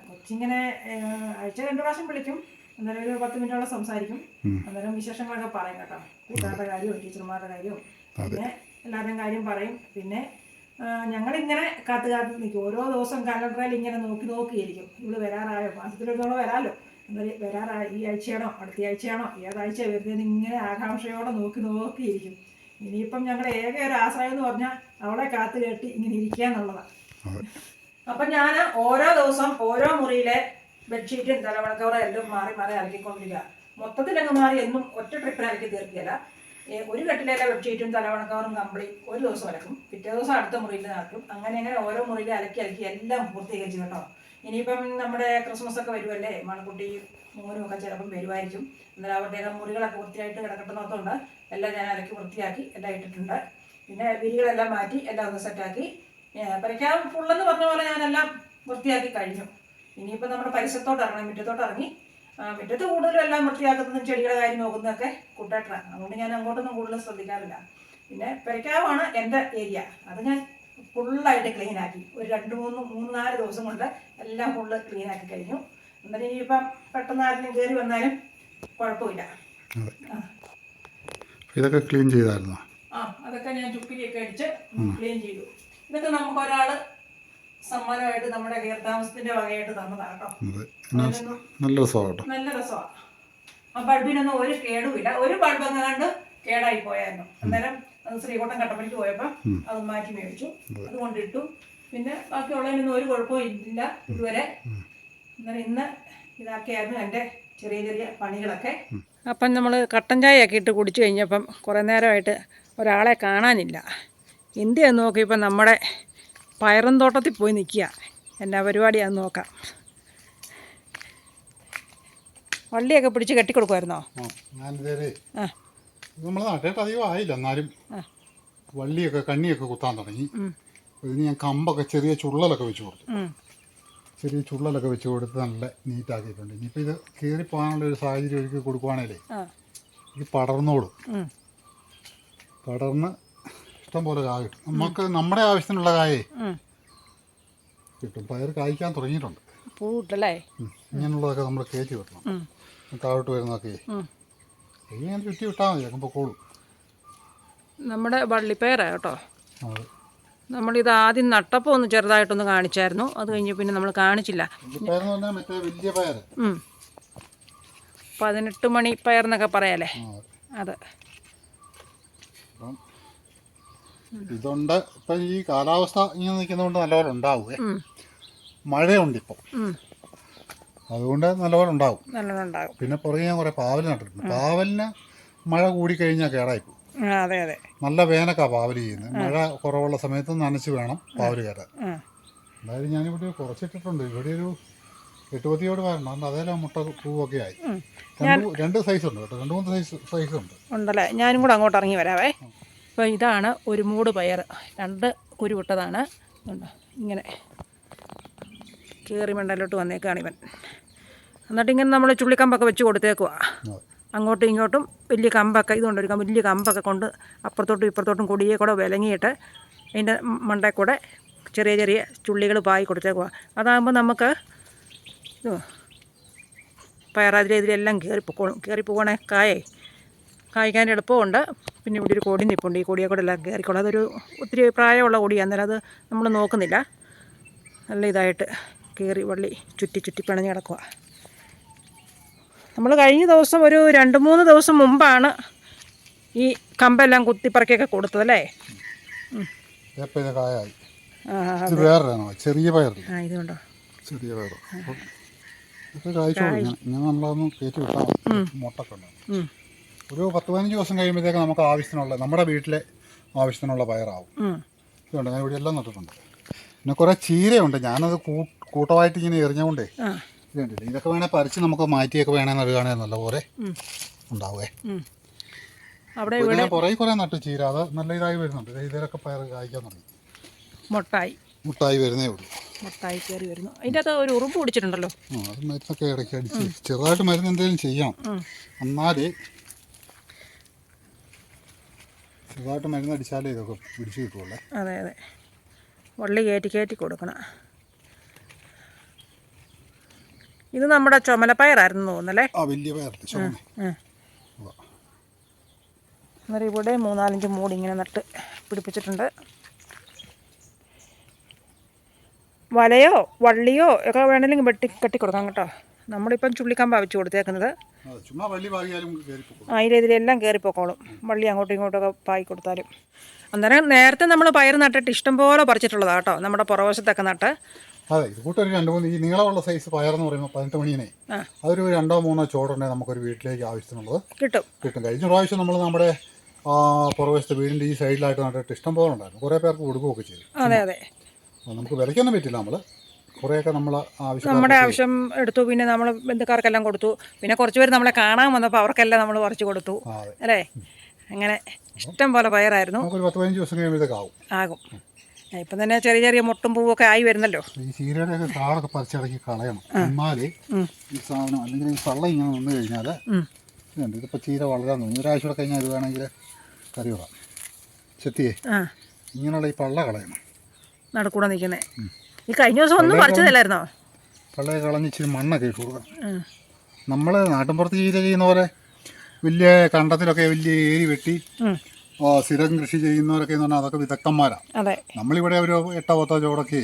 കൊച്ചിങ്ങനെ ഏ, ആഴ്ച രണ്ടു പ്രാവശ്യം വിളിക്കും. അന്നേരം ഒരു പത്ത് മിനിറ്റോളം സംസാരിക്കും. അന്നേരം വിശേഷങ്ങളൊക്കെ പറയും കേട്ടോ. കൂട്ടുകാരുടെ കാര്യവും ടീച്ചർമാരുടെ കാര്യവും പിന്നെ എല്ലാവരുടെയും കാര്യം പറയും. പിന്നെ ഞങ്ങളിങ്ങനെ കാത്ത് കാത്ത് നിൽക്കും. ഓരോ ദിവസം കലണ്ടറിൽ ഇങ്ങനെ നോക്കി നോക്കിയിരിക്കും. ഇവൾ വരാറായോ? മാസത്തിലൊരു തവണ വരാമല്ലോ. എന്നാലും വരാറായി ഈ ആഴ്ചയാണോ? അടുത്ത ആഴ്ചയാണോ? ഏതാഴ്ച വരുന്നതെന്ന് ഇങ്ങനെ ആകാംക്ഷയോടെ നോക്കി നോക്കിയിരിക്കും. ഇനിയിപ്പം ഞങ്ങളുടെ ഏക ഒരു ആശ്രയം എന്ന് പറഞ്ഞാൽ അവളെ കാത്തു കേട്ടി ഇങ്ങനെ ഇരിക്കുക എന്നുള്ളതാണ് അപ്പം ഞാൻ ഓരോ ദിവസം ഓരോ മുറിയിലെ ബെഡ്ഷീറ്റും തലവണക്കവറും എല്ലാം മാറി മാറി ഇറക്കിക്കൊണ്ടിരിക്കുക മൊത്തത്തിൽ അങ്ങ് മാറി എന്നും ഒറ്റ ട്രിപ്പിൽ ഇറക്കി തീർക്കുകയില്ല ഒരു കെട്ടിലെ വെട്ടിയിട്ടും തലവണക്കവറും കമ്പിളി ഒരു ദിവസം അലക്കും. പിറ്റേ ദിവസം അടുത്ത മുറിയിൽ നടക്കും അങ്ങനെ അങ്ങനെ ഓരോ മുറിയിൽ അലക്കി അലക്കി എല്ലാം പൂർത്തീകരിച്ചു കേട്ടോ. ഇനിയിപ്പം നമ്മുടെ ക്രിസ്മസ് ഒക്കെ വരുമല്ലേ മണക്കുട്ടി മോനും ഒക്കെ ചിലപ്പം വരുമായിരിക്കും എന്നാലും അവരുടെ മുറികളൊക്കെ വൃത്തിയായിട്ട് കിടക്കട്ടെന്നോർത്തുകൊണ്ട് എല്ലാം ഞാൻ അലക്കി വൃത്തിയാക്കി എല്ലാം ഇട്ടിട്ടുണ്ട്. പിന്നെ വിരികളെല്ലാം മാറ്റി എല്ലാം ഒന്ന് സെറ്റാക്കി പറിക്കാൻ ഫുള്ളെന്ന് പറഞ്ഞ പോലെ ഞാനെല്ലാം വൃത്തിയാക്കി കഴിഞ്ഞു. ഇനിയിപ്പോൾ നമ്മുടെ പരിസരത്തോട്ട് ഇറങ്ങണം. മുറ്റത്തോട്ട് ഇറങ്ങി മുറ്റത്ത് കൂടുതലും എല്ലാം വൃത്തിയാക്കുന്നതും ചെടിയുടെ കാര്യം നോക്കുന്നതൊക്കെ കുട്ടേട്ടനാണ് അതുകൊണ്ട് ഞാൻ അങ്ങോട്ടൊന്നും കൂടുതൽ ശ്രദ്ധിക്കാറില്ല. പിന്നെ പെരക്കാവാണ് എന്റെ ഏരിയ. അത് ഞാൻ ഫുള്ളായിട്ട് ക്ലീനാക്കി ഒരു രണ്ട് മൂന്ന് മൂന്ന് നാല് ദിവസം കൊണ്ട് എല്ലാം ഫുള്ള് ക്ലീനാക്കി കഴിഞ്ഞു. എന്നിട്ട് ഇനിയിപ്പം പെട്ടെന്ന് ആരെങ്കിലും കയറി വന്നാലും കുഴപ്പമില്ല. ഇതൊക്കെ ക്ലീൻ ചെയ്തായിരുന്നു? ആ അതൊക്കെ ഞാൻ ചുപ്പിലിയൊക്കെ അടിച്ച് ക്ലീൻ ചെയ്തു. ഇതൊക്കെ നമുക്ക് ഒരാൾ സമ്മാനമായിട്ട് നമ്മുടെ കീർത്താമസത്തിന്റെ വകയായിട്ട് തന്നതാണ് കേട്ടോ. നല്ല രസമാണ് നല്ല രസമാണ്. ആ ബൾബിനൊന്നും ഒരു കേടുമില്ല ഒരു ബൾബ് എങ്ങാണ്ട് കേടായി പോയായിരുന്നു. അന്നേരം അത് ശ്രീകോട്ടം കട്ടപ്പനയ്ക്ക് പോയപ്പോൾ അത് മാറ്റി മേടിച്ചു. അത്. കൊണ്ടിട്ടു. പിന്നെ ബാക്കിയുള്ളതിനൊന്നും ഒരു കുഴപ്പവും ഇല്ല ഇതുവരെ. അന്നേരം ഇന്ന് ഇതൊക്കെയായിരുന്നു എന്റെ ചെറിയ ചെറിയ പണികളൊക്കെ. അപ്പം നമ്മൾ കട്ടൻ ചായയൊക്കെ ഇട്ട് കുടിച്ചു കഴിഞ്ഞപ്പം കുറേ നേരമായിട്ട് ഒരാളെ കാണാനില്ല. എന്തിയാന്ന് നോക്കിയപ്പോൾ നമ്മുടെ പയറും തോട്ടത്തിൽ പോയി നിൽക്കുക. എന്നാ പരിപാടിയാന്ന് നോക്കാം. വള്ളിയൊക്കെ പിടിച്ച് കെട്ടിക്കൊടുക്കുമായിരുന്നോ? ആ നമ്മൾ നട്ടിട്ട് അധികം ആയില്ല. എന്നാലും വള്ളിയൊക്കെ കണ്ണിയൊക്കെ കുത്താൻ തുടങ്ങി. ഇതിന് ഞാൻ കമ്പൊക്കെ ചെറിയ ചുള്ളലൊക്കെ വെച്ച് കൊടുത്തു. ചെറിയ ചുള്ളലൊക്കെ വെച്ച് കൊടുത്ത് നല്ല നീറ്റാക്കിയിട്ടുണ്ട്. ഇനിയിപ്പോൾ ഇത് കയറി പോകാനുള്ള ഒരു സാഹചര്യം ഒരുക്കി കൊടുക്കുവാണേലേ ഇത് പടർന്നോളും. പടർന്ന് ഇഷ്ടം പോലെ കായ. കിട്ടും നമുക്ക് നമ്മുടെ ആവശ്യത്തിനുള്ള കായേ കിട്ടും. പയർ കായ്ക്കാൻ തുടങ്ങിയിട്ടുണ്ട്. ഇങ്ങനെയുള്ളതൊക്കെ നമ്മൾ കയറ്റി വെക്കണം. താഴോട്ട് വരുന്നതൊക്കെ. ഇങ്ങനെ ചുറ്റി വിട്ടാൽ മതി. അപ്പം പൊക്കോളും നമ്മുടെ വള്ളിപ്പയറാ കേട്ടോ. നമ്മളിത് ആദ്യം നട്ടപ്പോൾ ഒന്ന് ചെറുതായിട്ടൊന്ന് കാണിച്ചായിരുന്നു. അത് കഴിഞ്ഞ് പിന്നെ നമ്മൾ കാണിച്ചില്ല. പതിനെട്ട് മണി പയർ എന്നൊക്കെ പറയാലേ അത് അപ്പം ഇതുണ്ട്. ഇപ്പം ഈ കാലാവസ്ഥ ഇങ്ങനെ നിൽക്കുന്നതുകൊണ്ട് നല്ലപോലെ ഉണ്ടാവും മഴയുണ്ട് ഇപ്പം അതുകൊണ്ട് നല്ലപോലെ ഉണ്ടാവും. പിന്നെ പുറകെ ഞാൻ കുറേ പാവൽ നട്ടിട്ടുണ്ട്. പാവലിന് മഴ കൂടിക്കഴിഞ്ഞാൽ കേടായിപ്പോവും. അതെ അതെ. നല്ല വേനക്കാ പാവൽ ചെയ്യുന്നത്. മഴ കുറവുള്ള സമയത്ത് നനച്ച് വേണം പാവൽ കയറാൻ. എന്തായാലും ഞാനിവിടെ കുറച്ചിട്ടിട്ടുണ്ട്. ഇവിടെ ഒരു എട്ടുപത്തിയോട് വരണം. അതേലും മുട്ട പൂവൊക്കെ ആയി. രണ്ട് രണ്ട് സൈസ് ഉണ്ട് കേട്ടോ. രണ്ട് മൂന്ന് സൈസ് സൈസ് ഉണ്ട്. ഉണ്ടല്ലേ? ഞാനും കൂടെ അങ്ങോട്ട് ഇറങ്ങി വരാവേ. അപ്പോൾ ഇതാണ് ഒരു മൂട് പയർ. രണ്ട് കുരുവിട്ടതാണ്. ഇങ്ങനെ കയറി മണ്ടലോട്ട് വന്നേക്കാണ് ഇവൻ. എന്നിട്ട് ഇങ്ങനെ നമ്മൾ ചുള്ളിക്കമ്പൊക്കെ വെച്ച് കൊടുത്തേക്കുവാ. അതെ. അങ്ങോട്ടും ഇങ്ങോട്ടും വലിയ കമ്പൊക്കെ ഇതുകൊണ്ട് ഒരു വലിയ കമ്പൊക്കെ കൊണ്ട് അപ്പുറത്തോട്ടും ഇപ്പുറത്തോട്ടും കൊടിയെ കൂടെ വിലങ്ങിയിട്ട് അതിന്റെ മണ്ടേ കൂടെ ചെറിയ ചെറിയ ചുള്ളികൾ പായി കൊടുത്തേക്കുക അതാകുമ്പോൾ നമുക്ക് പയറാതിരെ പയറാതിരെതിരെല്ലാം കയറി പൊക്കോളും കയറി പോകണേ കായേ. കായ്ക്കാൻ എളുപ്പമുണ്ട്. പിന്നെ ഇവിടെ ഒരു കൊടി നിൽപ്പുണ്ട് ഈ കൊടിയെ കൂടെ എല്ലാം കയറിക്കോളും. അതൊരു ഒത്തിരി പ്രായമുള്ള കൊടിയാണ്. അന്നേരം അത് നമ്മൾ നോക്കുന്നില്ല. നല്ല ഇതായിട്ട് കയറി വള്ളി ചുറ്റി ചുറ്റി പിണഞ്ഞ് കിടക്കുക നമ്മൾ കഴിഞ്ഞ ദിവസം ഒരു രണ്ട് മൂന്ന് ദിവസം മുമ്പാണ് ഈ കമ്പെല്ലാം കുത്തിപ്പറക്കൊക്കെ കൊടുത്തതല്ലേ ചെറിയ പയറില്ല? ആ ഇതുകൊണ്ടോ? ചെറിയ പയർ കയറ്റി വിട്ടാൽ ഉം, ഒരു പത്ത് പതിനഞ്ച് ദിവസം കഴിയുമ്പോഴത്തേക്ക് നമുക്ക് ആവശ്യത്തിനുള്ള നമ്മുടെ വീട്ടിലെ ആവശ്യത്തിനുള്ള പയറാവും. ഇതുണ്ട് ഞാൻ ഇവിടെ എല്ലാം നട്ടിട്ടുണ്ട്. പിന്നെ കുറേ ചീരയുണ്ട് ഞാനത് കൂട്ടമായിട്ട് ഇങ്ങനെ എറിഞ്ഞുകൊണ്ടേ ഇതുണ്ട് ഇതൊക്കെ വേണേൽ പറിച്ച് നമുക്ക് മാറ്റിയൊക്കെ വേണേൽ നടുകയാണെങ്കിൽ നല്ലപോലെ പോലെ ഉണ്ടാവേ. കുറെ അവിടെ ഇവിടെ കുറേ കുറേ നട്ടു ചീര അത് നല്ല ഇതായി വരുന്നുണ്ട്. ഇതിലൊക്കെ പയർ കായ്ക്കാൻ തുടങ്ങി. മുട്ടായി. മുട്ടായി വരുന്നേ ഉള്ളൂ. മുട്ടായി കയറി വരുന്നു. അതിന്റെ അകത്ത് ഒരു ഉറുമ്പ് പിടിച്ചിട്ടുണ്ടല്ലോ. അത് മരുന്നൊക്കെ ഇടയ്ക്ക് അടിച്ച് ചെറുതായിട്ട് മരുന്ന് എന്തെങ്കിലും ചെയ്യണം. ഉം. എന്നാലേ ചെറുതായിട്ട് മരുന്നടിച്ചാലേ ഇതൊക്കെ പിടിച്ചു കിട്ടുള്ളേ. അതെ അതെ. വള്ളി കയറ്റി കയറ്റി കൊടുക്കണം. ഇത് നമ്മുടെ ചുമലപ്പയറായിരുന്നു തോന്നല്ലേ ആ വലിയ പയർ ചുമന്നേ. അന്നേരം ഇവിടെ മൂന്നാലഞ്ച് മൂടി ഇങ്ങനെ നട്ട് പിടിപ്പിച്ചിട്ടുണ്ട്. വലയോ വള്ളിയോ ഒക്കെ വേണമെങ്കിലും വെട്ടി കെട്ടിക്കൊടുക്കാം കേട്ടോ. നമ്മളിപ്പം ചുള്ളിക്കമ്പ വെച്ച് കൊടുത്തേക്കുന്നത്. അതിലേതിലെല്ലാം കയറിപ്പോക്കോളും വള്ളി അങ്ങോട്ടും ഇങ്ങോട്ടൊക്കെ പായി കൊടുത്താലും. അന്നേരം നേരത്തെ നമ്മൾ പയർ നട്ടിട്ട് ഇഷ്ടംപോലെ പറിച്ചിട്ടുള്ളതാണ് കേട്ടോ നമ്മുടെ പുറവശത്തൊക്കെ നട്ട്. അതെ ഇത് കൂട്ടൊരു രണ്ട് മൂന്ന് ഈ നീളമുള്ള സൈസ് പയറെന്ന് പറയുമ്പോൾ പതിനെട്ട് മണിയനെ. അതൊരു രണ്ടോ മൂന്നോ ചോടുണ്ടെങ്കിൽ നമുക്കൊരു വീട്ടിലേക്ക് ആവശ്യത്തിനുള്ളത് കിട്ടും. കിട്ടും. കഴിഞ്ഞ പ്രാവശ്യം നമ്മൾ നമ്മുടെ പുറവശത്തെ വീടിന്റെ ഈ സൈഡിലായിട്ട് നട്ടിട്ട് ഇഷ്ടം പോലെ ഉണ്ടായിരുന്നു. കുറേ പേർക്ക് കൊടുക്കുകയൊക്കെ ചെയ്തു. അതെ അതെ. നമുക്ക് വിലയ്ക്കൊന്നും പറ്റില്ല നമ്മൾ കുറേയൊക്കെ നമ്മൾ ആവശ്യം നമ്മുടെ ആവശ്യം എടുത്തു പിന്നെ നമ്മൾ ബന്ധുക്കാർക്കെല്ലാം കൊടുത്തു. പിന്നെ കുറച്ച് പേര് നമ്മളെ കാണാൻ വന്നപ്പോൾ അവർക്കെല്ലാം നമ്മൾ കുറച്ച് കൊടുത്തു. അല്ലേ? അങ്ങനെ ഇഷ്ടം പോലെ പയറായിരുന്നു. ഒരു പത്ത് പതിനഞ്ച് ദിവസം കഴിയുമ്പോഴത്തേക്ക് ആവും. ആകും. ഇപ്പം തന്നെ ചെറിയ ചെറിയ മുട്ടും പൂവൊക്കെ ആയി വരുന്നല്ലോ. ഈ ചീരയുടെയൊക്കെ കാടൊക്കെ പറിച്ചിടക്കി കളയണം. എന്നാലേ ഈ സാധനം അല്ലെങ്കിൽ ഈ പള്ള ഇങ്ങനെ നിന്ന് കഴിഞ്ഞാൽ. ഇതുണ്ട് ഇതിപ്പോൾ ചീര വളരാൻ തോന്നി ഒരാഴ്ച കൂടെ കഴിഞ്ഞാൽ ഇത് വേണമെങ്കിൽ കറി വിടാം ചെത്തിയേ. ഇങ്ങനെയുള്ള ഈ പള്ള കളയണം. നടക്കൂടെ നിൽക്കുന്നേ. ഈ കഴിഞ്ഞ ദിവസം ഒന്നും പറിച്ചതല്ലായിരുന്നോ? പള്ളയെ കളഞ്ഞിച്ചിരി മണ്ണൊക്കെ ഇട്ട് കൊടുക്കാം. നമ്മൾ നാട്ടിൻപുറത്ത് ചീര ചെയ്യുന്ന പോലെ വലിയ കണ്ടത്തിലൊക്കെ വലിയ ഏരി വെട്ടി സ്ഥിരം കൃഷി ചെയ്യുന്നവരൊക്കെ എന്ന് പറഞ്ഞാൽ അതൊക്കെ വിദഗ്ധന്മാരാണ് അതെ. നമ്മളിവിടെ ഒരു എട്ടോ പത്തോ ചോടൊക്കെ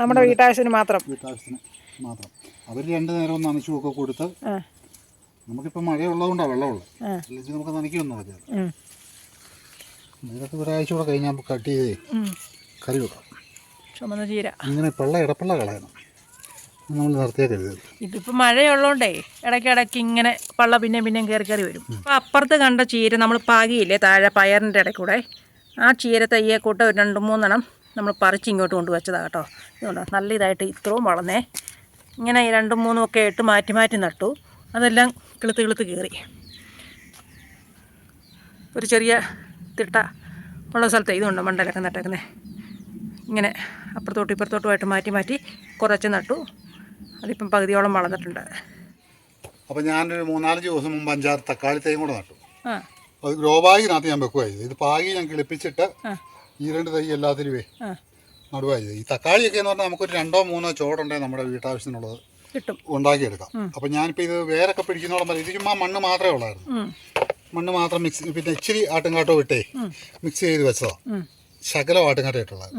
നമ്മുടെ വീട്ടാവശ്യത്തിന് മാത്രം. വീട്ടാവശ്യത്തിന് മാത്രം. അവർ രണ്ട് നേരം ഒന്ന് നനച്ചുമൊക്കെ കൊടുത്ത് നമുക്കിപ്പോൾ മഴയുള്ളതുകൊണ്ടാണ് വെള്ളമുള്ളത്. അല്ലെങ്കിൽ നമുക്ക് നനയ്ക്കൊന്നും പറഞ്ഞാൽ. ഇതൊക്കെ ഒരാഴ്ച കൂടെ കഴിഞ്ഞാൽ കട്ട് ചെയ്തേ കറി വെക്കാം. ചുമന്ന ചീര ഇങ്ങനെ പള്ള ഇടപ്പള്ള കളയണം. നമ്മൾ നിർത്തിയേക്കരുത്. ഇതിപ്പോൾ മഴയുള്ളതുകൊണ്ടേ ഇടയ്ക്ക് ഇടയ്ക്ക് ഇങ്ങനെ പള്ള പിന്നെ പിന്നെയും കയറി കയറി വരും. അപ്പോൾ അപ്പുറത്ത് കണ്ട ചീര നമ്മൾ പാകിയില്ലേ താഴെ പയറിന്റെ ഇടയ്ക്കൂടെ? ആ ചീര തയ്യെ കൂട്ട് ഒരു രണ്ട് മൂന്നെണ്ണം നമ്മൾ പറിച്ച് ഇങ്ങോട്ട് കൊണ്ടുവച്ചതാണ് കേട്ടോ. ഇതുകൊണ്ട് നല്ല ഇതായിട്ട് ഇത്രയും വളർന്നേ. ഇങ്ങനെ ഈ രണ്ടും മൂന്നും ഒക്കെ ഇട്ട് മാറ്റി മാറ്റി നട്ടു. അതെല്ലാം കിളുത്ത് കിളുത്ത് കയറി ഒരു ചെറിയ തിട്ട ഉള്ള സ്ഥലത്ത് ഇതുണ്ട് മണ്ടലൊക്കെ നട്ടേക്കുന്നത് ഇങ്ങനെ അപ്പുറത്തോട്ടും ഇപ്പുറത്തോട്ടുമായിട്ട് മാറ്റി മാറ്റി കുറച്ച് നട്ടു. അതിപ്പം പകുതിയോളം വളർന്നിട്ടുണ്ട്. അപ്പോൾ ഞാനൊരു മൂന്നാലഞ്ച് ദിവസം മുമ്പ് അഞ്ചാറ് തക്കാളി തൈയും കൂടെ നട്ടു. അത് ഗ്രോ ബാഗിനകത്ത് ഞാൻ വെക്കുമായിരുന്നു ഇത് പാകി ഞാൻ കിളിപ്പിച്ചിട്ട് ഈ രണ്ട് തൈ എല്ലാത്തിലും ആ. നടുവായിരുന്നു ഈ തക്കാളിയൊക്കെ എന്ന് പറഞ്ഞാൽ നമുക്കൊരു രണ്ടോ മൂന്നോ ചോടുണ്ടെങ്കിൽ നമ്മുടെ വീട്ടാവശ്യത്തിനുള്ളത് കിട്ടും. ഉണ്ടാക്കിയെടുക്കാം. അപ്പം ഞാനിപ്പോൾ ഇത് വേരൊക്കെ പിടിക്കുന്നോളം വരെ ഇത് ചുമ്മാ മണ്ണ് മാത്രമേ ഉള്ളായിരുന്നു. മണ്ണ് മാത്രം മിക്സ് പിന്നെ ഇച്ചിരി ആട്ടുംകാട്ടോ ഇട്ടേ മിക്സ് ചെയ്ത് വെച്ചതാണ് ശകലം ആട്ടുംകാട്ടം ഇട്ടുള്ളത്.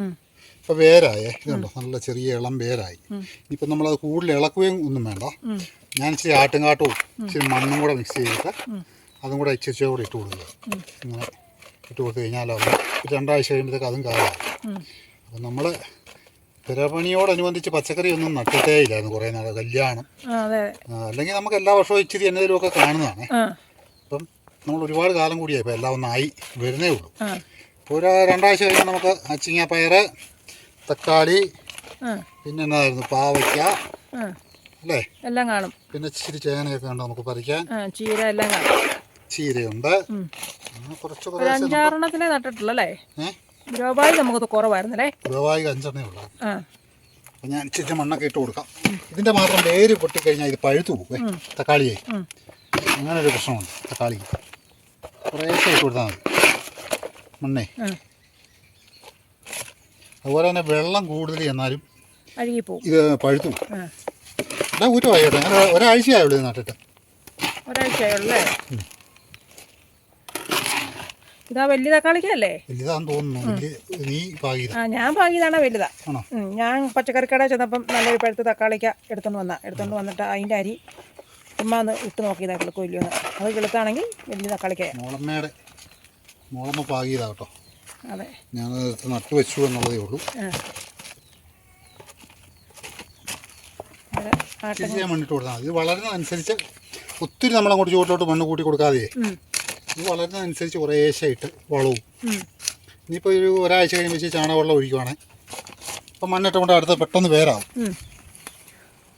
ഇപ്പോൾ വേരായേ. ഇതുണ്ടോ നല്ല ചെറിയ ഇളം വേരായി. ഇപ്പം നമ്മളത് കൂടുതൽ ഇളക്കുകയും ഒന്നും വേണ്ട. ഞാൻ ഇച്ചിരി ആട്ടുംകാട്ടവും ഇച്ചിരി മണ്ണും കൂടെ മിക്സ് ചെയ്തിട്ട് അതും കൂടെ ഇച്ചിരി കൂടെ ഇട്ട് കൊടുക്കുക. ഇങ്ങനെ ഇട്ട് കൊടുത്തു കഴിഞ്ഞാൽ അത് രണ്ടാഴ്ച കഴിയുമ്പോഴത്തേക്ക് അതും കാലാവും അപ്പം നമ്മൾ പുരപണിയോടനുബന്ധിച്ച് പച്ചക്കറി ഒന്നും നട്ടിട്ടേ ഇല്ലായിരുന്നു കുറേ നാൾ കല്യാണം. അല്ലെങ്കിൽ നമുക്ക് എല്ലാ വർഷവും ഇച്ചിരി എന്തെങ്കിലുമൊക്കെ കാണുന്നതാണ്. അപ്പം നമ്മൾ ഒരുപാട് കാലം കൂടിയായി. ഇപ്പം എല്ലാം ഒന്നായി വരുന്നേ ഉള്ളൂ. ഒരു രണ്ടാഴ്ച കഴിയുമ്പോൾ നമുക്ക് അച്ചിങ്ങാപ്പയർ തക്കാളി പിന്നെ എന്നായിരുന്നു? പാവയ്ക്ക അല്ലേ? എല്ലാം കാണും. പിന്നെ ഇച്ചിരി ചേനയൊക്കെ ഉണ്ട് നമുക്ക് പറിക്കാൻ? ചീര എല്ലാം കാണും. ചീരയുണ്ട്. കുറച്ച് അഞ്ചാറെണ്ണത്തിനെ നട്ടിട്ടുള്ളൂ അല്ലേ? ഗ്രോബായി നമുക്ക് കുറവായിരുന്നല്ലേ ഗോവായി അഞ്ചെണ്ണേ ഉള്ളൂ. അപ്പം ഞാൻ ഇച്ചിരി മണ്ണൊക്കെ ഇട്ട് കൊടുക്കാം. ഇതിന്റെ മാത്രം വേര് പൊട്ടിക്കഴിഞ്ഞാൽ ഇത് പഴുത്തു പോകും തക്കാളിയെ. ഒരു പ്രശ്നമുണ്ട് തക്കാളി കുറേശ്ശെ ഇട്ട് കൊടുത്താൽ മതി. മണ്ണേ. അതുപോലെ തന്നെ വെള്ളം കൂടുതൽ ചെന്നാലും അഴുകിപ്പോവും. ഇത് പഴുത്തു പോകും. ആ. അങ്ങനെ ഒരാഴ്ചയായുള്ളൂ ഇത് നട്ടിട്ട്. ഇതാ വലിയ തക്കാളിക്കല്ലേ വലുതാന്ന് തോന്നുന്നു. നീ പാകിയത്. ആ ഞാൻ പാകിയതാണ് വലുതാ? ഞാൻ പച്ചക്കറി പച്ചക്കറിക്കടയിൽ ചെന്നപ്പം നല്ലൊരു പഴുത്ത തക്കാളിക്ക എടുത്തോണ്ട് വന്ന. എടുത്തോണ്ട് വന്നിട്ട് അതിന്റെ അരി ചുമ്മാ ഒന്ന് ഇട്ട് നോക്കിയതാ കിളുക്കോ അത് കിളുത്താണെങ്കിൽ വലിയ തക്കാളിക്ക. മോളമ്മയുടെ മോളമ്മ പാകിയതാ കേട്ടോ. അതെ. ഞാനത് നട്ടു വെച്ചു എന്നുള്ളതേ ഉള്ളൂ. മണ്ണിട്ട് കൊടുത്താൽ മതി. ഇത് വളരുന്നതനുസരിച്ച് ഒത്തിരി നമ്മളങ്ങോട്ട് ചുവട്ടിലോട്ട് മണ്ണ് കൂട്ടി കൊടുക്കാതെ ഇത് വളരുന്നതനുസരിച്ച് കുറേശ്ശായിട്ട് വളവും. ഇനിയിപ്പോൾ ഒരു ഒരാഴ്ച കഴിയുമ്പോൾ വെച്ച് ചാണകവെള്ളം ഒഴിക്കുവാണേ. അപ്പം മണ്ണിട്ട് കൊണ്ട് അടുത്ത് പെട്ടെന്ന് വേരാവും.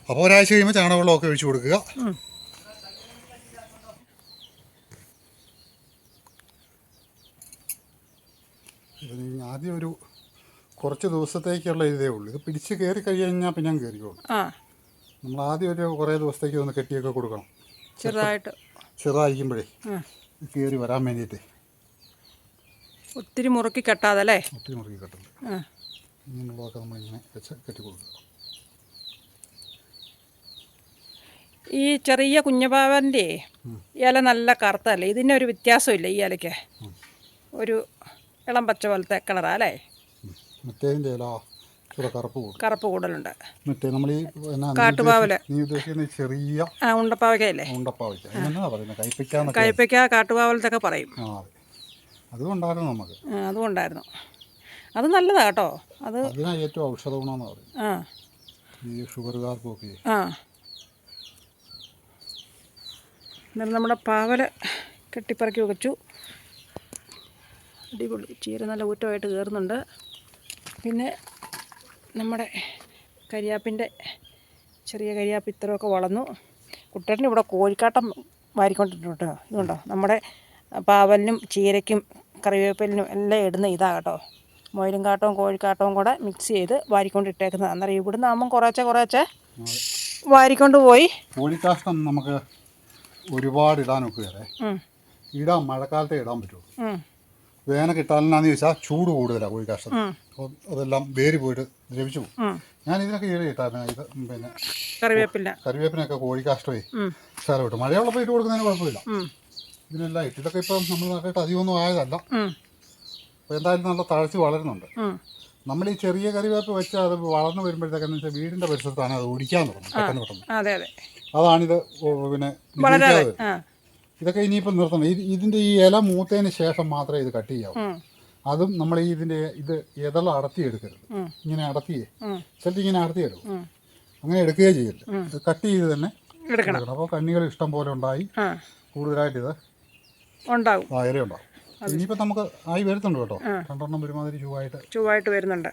അപ്പോൾ ഒരാഴ്ച കഴിയുമ്പോൾ ചാണകവെള്ളമൊക്കെ ഒഴിച്ചു കൊടുക്കുക. ഇനി ആദ്യം ഒരു കുറച്ച് ദിവസത്തേക്കുള്ള ഇതേ ഉള്ളൂ. ഇത് പിടിച്ച് കയറി കഴിഞ്ഞാൽ പിന്നെ ഞാൻ കയറിക്കോളും. ആ. നമ്മൾ ആദ്യം ഒരു കുറേ ദിവസത്തേക്ക് ഒന്ന് കെട്ടിയൊക്കെ കൊടുക്കണം. ചെറുതായിട്ട്. ചെറുതായിരിക്കുമ്പോഴേ കയറി വരാൻ വേണ്ടിയിട്ട്. ഒത്തിരി മുറുക്കി കെട്ടാതെ അല്ലേ ഒത്തിരി മുറുക്കി കെട്ടുന്നു ഇങ്ങനെയുള്ളതൊക്കെ നമ്മൾ ഇങ്ങനെ വെച്ച് കെട്ടി കൊടുക്കുക ഈ ചെറിയ കുഞ്ഞുപാവന്റെ ഇല നല്ല കറുത്തല്ലേ ഇതിനൊരു ഒരു വ്യത്യാസമില്ല ഈ ഇലയ്ക്ക്. ഒരു ഇളം പച്ച പോലത്തെ കളറാ അല്ലേ. മറ്റേതിന്റെ ഇല കറുപ്പ് കൂടും കറുപ്പ് കൂടുതലുണ്ട് മറ്റേ നമ്മൾ ഈ കാട്ടുപാവൽ. നീ ഉദ്ദേശിക്കുന്ന ചെറിയ ആ ഉണ്ടപ്പാവയ്ക്കല്ലേ ഉണ്ടപ്പാവയ്ക്ക. എന്നാ പറയുന്നത് കൈപ്പിക്കാന്നൊക്കെ കയ്പയ്ക്ക കാട്ടുപാവലത്തൊക്കെ പറയും. ആ അതെ. അതുകൊണ്ടായിരുന്നു നമുക്ക്. ആ, അതുകൊണ്ടായിരുന്നു. അത് നല്ലതാ കേട്ടോ. അത് അതിനാ ഏറ്റവും ഔഷധ ഗുണമെന്ന് പറയും ആ. ഈ ഷുഗറുകാർക്കും ഒക്കെ ആ. എന്നിട്ട് നമ്മുടെ പാവൽ കെട്ടിപ്പറക്കി വെച്ചു അടിപൊളി. ചീര നല്ല ഊറ്റമായിട്ട് കയറുന്നുണ്ട് പിന്നെ നമ്മുടെ കരിയാപ്പിന്റെ ചെറിയ കരിയാപ്പ് ഇത്രയൊക്കെ വളർന്നു. കുട്ടേട്ടൻ ഇവിടെ കോഴിക്കാട്ടം വാരിക്കൊണ്ടിട്ടുണ്ട് കേട്ടോ. ഇതുണ്ടോ? നമ്മുടെ പാവലിനും ചീരയ്ക്കും കറിവേപ്പിലിനും എല്ലാം ഇടുന്ന ഇതാ കേട്ടോ. മൊയിലും കാട്ടവും കോഴിക്കാട്ടവും കൂടെ മിക്സ് ചെയ്ത് വാരിക്കൊണ്ടിട്ടേക്കുന്നത്. അന്നേരം ഇവിടുന്ന് ആകുമ്പം കുറേച്ചെ കുറേച്ചെ വാരിക്കൊണ്ട് പോയി കോഴിക്കാഷ്ടം നമുക്ക് ഒരുപാട് ഇടാനൊക്കെ അല്ലേ ഉം, ഇടാം മഴക്കാലത്തെ ഇടാൻ പറ്റുള്ളൂ. ഉം, കിട്ടാനാന്ന് ചോദിച്ചാൽ ചൂട് കൂടുതലാണ് കോഴി കാഷ്ടം. അപ്പോൾ അതെല്ലാം വേര് പോയിട്ട് ദ്രവിച്ചു പോകും ഞാൻ ഇതിനൊക്കെ ഈട് ഇട്ടായിരുന്നു ഇത് പിന്നെ കറിവേപ്പില. കറിവേപ്പിനൊക്കെ കോഴി കാഷ്ടമേ സ്ഥലം ഇട്ടു മഴയുള്ളപ്പോൾ ഇട്ട് കൊടുക്കുന്നതിന് കുഴപ്പമില്ല. ഇതിനെല്ലാം ഇട്ട് ഇതൊക്കെ ഇപ്പം നമ്മൾ നട്ടിട്ട് അധികമൊന്നും ആയതല്ല. അപ്പോൾ എന്തായാലും നല്ല തഴച്ച് വളരുന്നുണ്ട്. നമ്മൾ ഈ ചെറിയ കറിവേപ്പ് വെച്ച് അത് വളർന്നു വരുമ്പോഴത്തേക്കെന്ന് വെച്ചാൽ വീടിന്റെ പരിസരത്താണ് അത് ഒടിക്കാൻ തുടങ്ങുന്നത് പെട്ടെന്ന് പെട്ടെന്ന്. അതാണിത് പിന്നെ ഇതൊക്കെ ഇനിയിപ്പം നിർത്തണം. ഇത് ഇതിന്റെ ഈ ഇല മൂത്തതിന് ശേഷം മാത്രമേ ഇത് കട്ട് ചെയ്യാവൂ. അതും നമ്മൾ ഈ ഇതിന്റെ ഇത് ഇതള അടത്തിയെടുക്കരുത്. എടുക്കരുത് ഇങ്ങനെ അടത്തിയേ. ചിലപ്പോൾ ഇങ്ങനെ അടത്തിയെടുക്കും. എടുക്കും അങ്ങനെ എടുക്കുകയേ ചെയ്യരുത്. ഇത് കട്ട് ചെയ്ത് തന്നെ എടുക്കണം. അപ്പോൾ കണ്ണികൾ ഇഷ്ടം പോലെ ഉണ്ടായി. കൂടുതലായിട്ട് ഇത് ഉണ്ടാവും. ആ ഇല ഉണ്ടാവും ഇനിയിപ്പോൾ നമുക്ക് ആയി വരുന്നുണ്ട് കേട്ടോ. രണ്ടെണ്ണം ഒരുമാതിരി ചൂവായിട്ട്. ചൂവായിട്ട് വരുന്നുണ്ട്.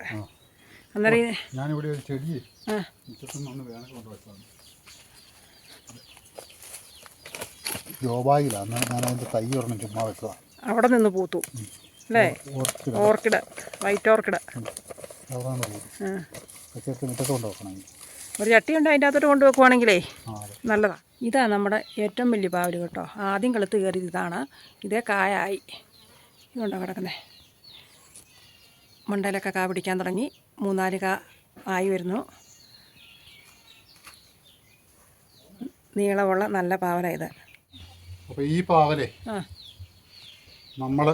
ഞാനിവിടെ ഒരു ചെടിയെ ആ. മുറ്റത്തുനിന്ന് ഒന്ന് വേനൽ കൊണ്ട് വെച്ചതാണ് ജോബായിലാണ് ഞാൻ അതിന്റെ തൈ ഒരെണ്ണം ചുമ്മാ വെച്ചതാണ് അവിടെ നിന്ന് പൂത്തു. അല്ലേ? ഓർക്കിഡ് വൈറ്റ് ഓർക്കിഡ് അതാണ് പോകുന്നത് ആ. ഒക്കെ മുറ്റത്ത് കൊണ്ട് ഒരു ചട്ടിയുണ്ട് അതിന്റെ അകത്തോട്ട് കൊണ്ടുവെക്കുവാണെങ്കിലേ നല്ലതാണ് ഇതാ നമ്മുടെ ഏറ്റവും വലിയ പാവൽ കേട്ടോ. ആദ്യം കളുത്ത് കയറിയത് ഇതാണ്. ഇതേ കായായി. ഇതുകൊണ്ടോ കിടക്കുന്നത് മണ്ടയിലൊക്കെ കാ പിടിക്കാൻ തുടങ്ങി. മൂന്നാൽ കാ ആയി വരുന്നു. നീളമുള്ള നല്ല പാവല ഇത്. അപ്പോൾ ഈ പാവലേ നമ്മൾ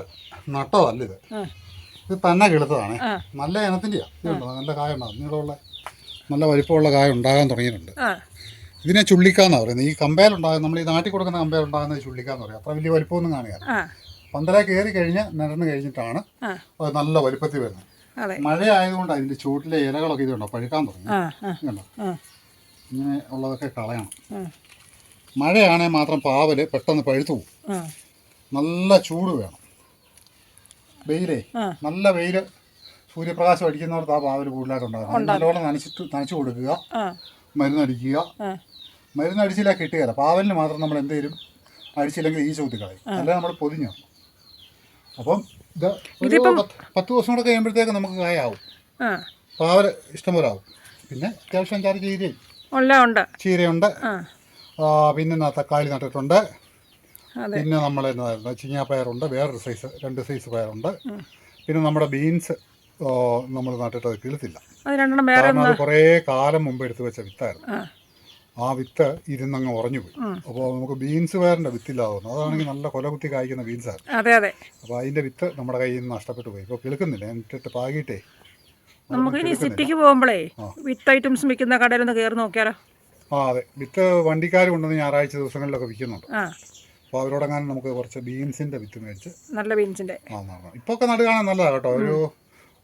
നട്ടതല്ല ഇത്. ഇത് തന്നെ കിളുത്തതാണ്. നല്ല ഇനത്തിന്റെയാണ് നല്ല കായ ഉണ്ടാകും നീളമുള്ള നല്ല വലിപ്പമുള്ള കായ ഉണ്ടാകാൻ തുടങ്ങിയിട്ടുണ്ട്. ഇതിനെ ചുള്ളിക്കാന്നാണ് പറയുന്നത്. ഈ കമ്പയിലുണ്ടാകുന്ന നമ്മൾ ഈ നാട്ടിൽ കൊടുക്കുന്ന കമ്പയിലുണ്ടാകുന്നത് ചുള്ളിക്കാന്ന് പറയും. അത്ര വലിയ വലിപ്പമൊന്നും ആ. പന്തല കയറി കഴിഞ്ഞ് നിരന്ന് കഴിഞ്ഞിട്ടാണ് അത് നല്ല വലിപ്പത്തിൽ വരുന്നത്. മഴയായതുകൊണ്ട് മഴ ആയതുകൊണ്ട് അതിന്റെ ചൂട്ടിലെ ഇലകളൊക്കെ ഇതുണ്ടോ? പഴുക്കാൻ തുടങ്ങി. ഇങ്ങനെ ഉള്ളതൊക്കെ കളയണം. മഴയാണെങ്കിൽ മാത്രം പാവൽ പെട്ടെന്ന് പഴുത്തു പോകും. നല്ല ചൂട് വേണം. വെയിലേ നല്ല വെയിൽ സൂര്യപ്രകാശം അടിക്കുന്നവർക്ക് ആ പാവൽ കൂടുതലായിട്ടുണ്ടാകും. നല്ലോണം നനച്ചിട്ട് നനച്ചു കൊടുക്കുക. മരുന്നടിക്കുക. മരുന്നടിച്ചില്ല കിട്ടുകയില്ല. പാവലിന് മാത്രം നമ്മൾ എന്തെങ്കിലും അടിച്ചില്ലെങ്കിൽ ഈ ചൂത്തി കളയും. അല്ല നമ്മൾ പൊതിഞ്ഞു അപ്പം ഇത് ഒരു പത്ത് ദിവസം കൂടെ കഴിയുമ്പോഴത്തേക്ക് നമുക്ക് കായാവും. ആ. പാവൽ ഇഷ്ടംപോലെ ആവും. പിന്നെ അത്യാവശ്യം അഞ്ചാറ് ചീരയും ചീരയുണ്ട്. പിന്നെ തക്കാളി നട്ടിട്ടുണ്ട്. പിന്നെ നമ്മൾ എന്തായിരുന്നു? ചിങ്ങാപ്പയറുണ്ട് വേറൊരു സൈസ് രണ്ട് സൈസ് പയറുണ്ട്. പിന്നെ നമ്മുടെ ബീൻസ് നമ്മൾ നട്ടിട്ട് അത് കിളുത്തില്ല. വേറെ കാരണം അത് കുറേ കാലം മുമ്പ് എടുത്തു വെച്ച വിത്തായിരുന്നു. ആ. വിത്ത് ഇരുന്നങ്ങ് ഉറഞ്ഞു പോയി അപ്പോൾ നമുക്ക് ബീൻസ് പയറിന്റെ വിത്തില്ലാതെ വന്നു അതാണെങ്കിൽ നല്ല കൊലകുത്തി കായ്ക്കുന്ന ബീൻസായിരുന്നു അതെ അതെ. അപ്പോൾ അതിന്റെ വിത്ത് നമ്മുടെ കയ്യിൽ നിന്ന് നഷ്ടപ്പെട്ടു പോയി. ഇപ്പോൾ കിളുക്കുന്നില്ല? എന്നിട്ട് പാകിയിട്ടേ. നമുക്ക് ഇനി സിറ്റിക്ക് പോകുമ്പോഴേ വിത്ത് ഐറ്റംസ് വിൽക്കുന്ന കടയിൽ ഒന്ന് കയറി നോക്കിയാലോ? ആ അതെ. വിത്ത് വണ്ടിക്കാർ കൊണ്ടുവന്ന് ഞായറാഴ്ച ദിവസങ്ങളിലൊക്കെ വിൽക്കുന്നുണ്ട്. ആ. അപ്പോൾ അവരോടെങ്ങാനും നമുക്ക് കുറച്ച് ബീൻസിന്റെ വിത്ത് മേടിച്ച് നല്ല ബീൻസിന്റെ ആ നടണം ഇപ്പോൾ ഒക്കെ നടുകയാണെങ്കിൽ നല്ലതാണ് കേട്ടോ. ഒരു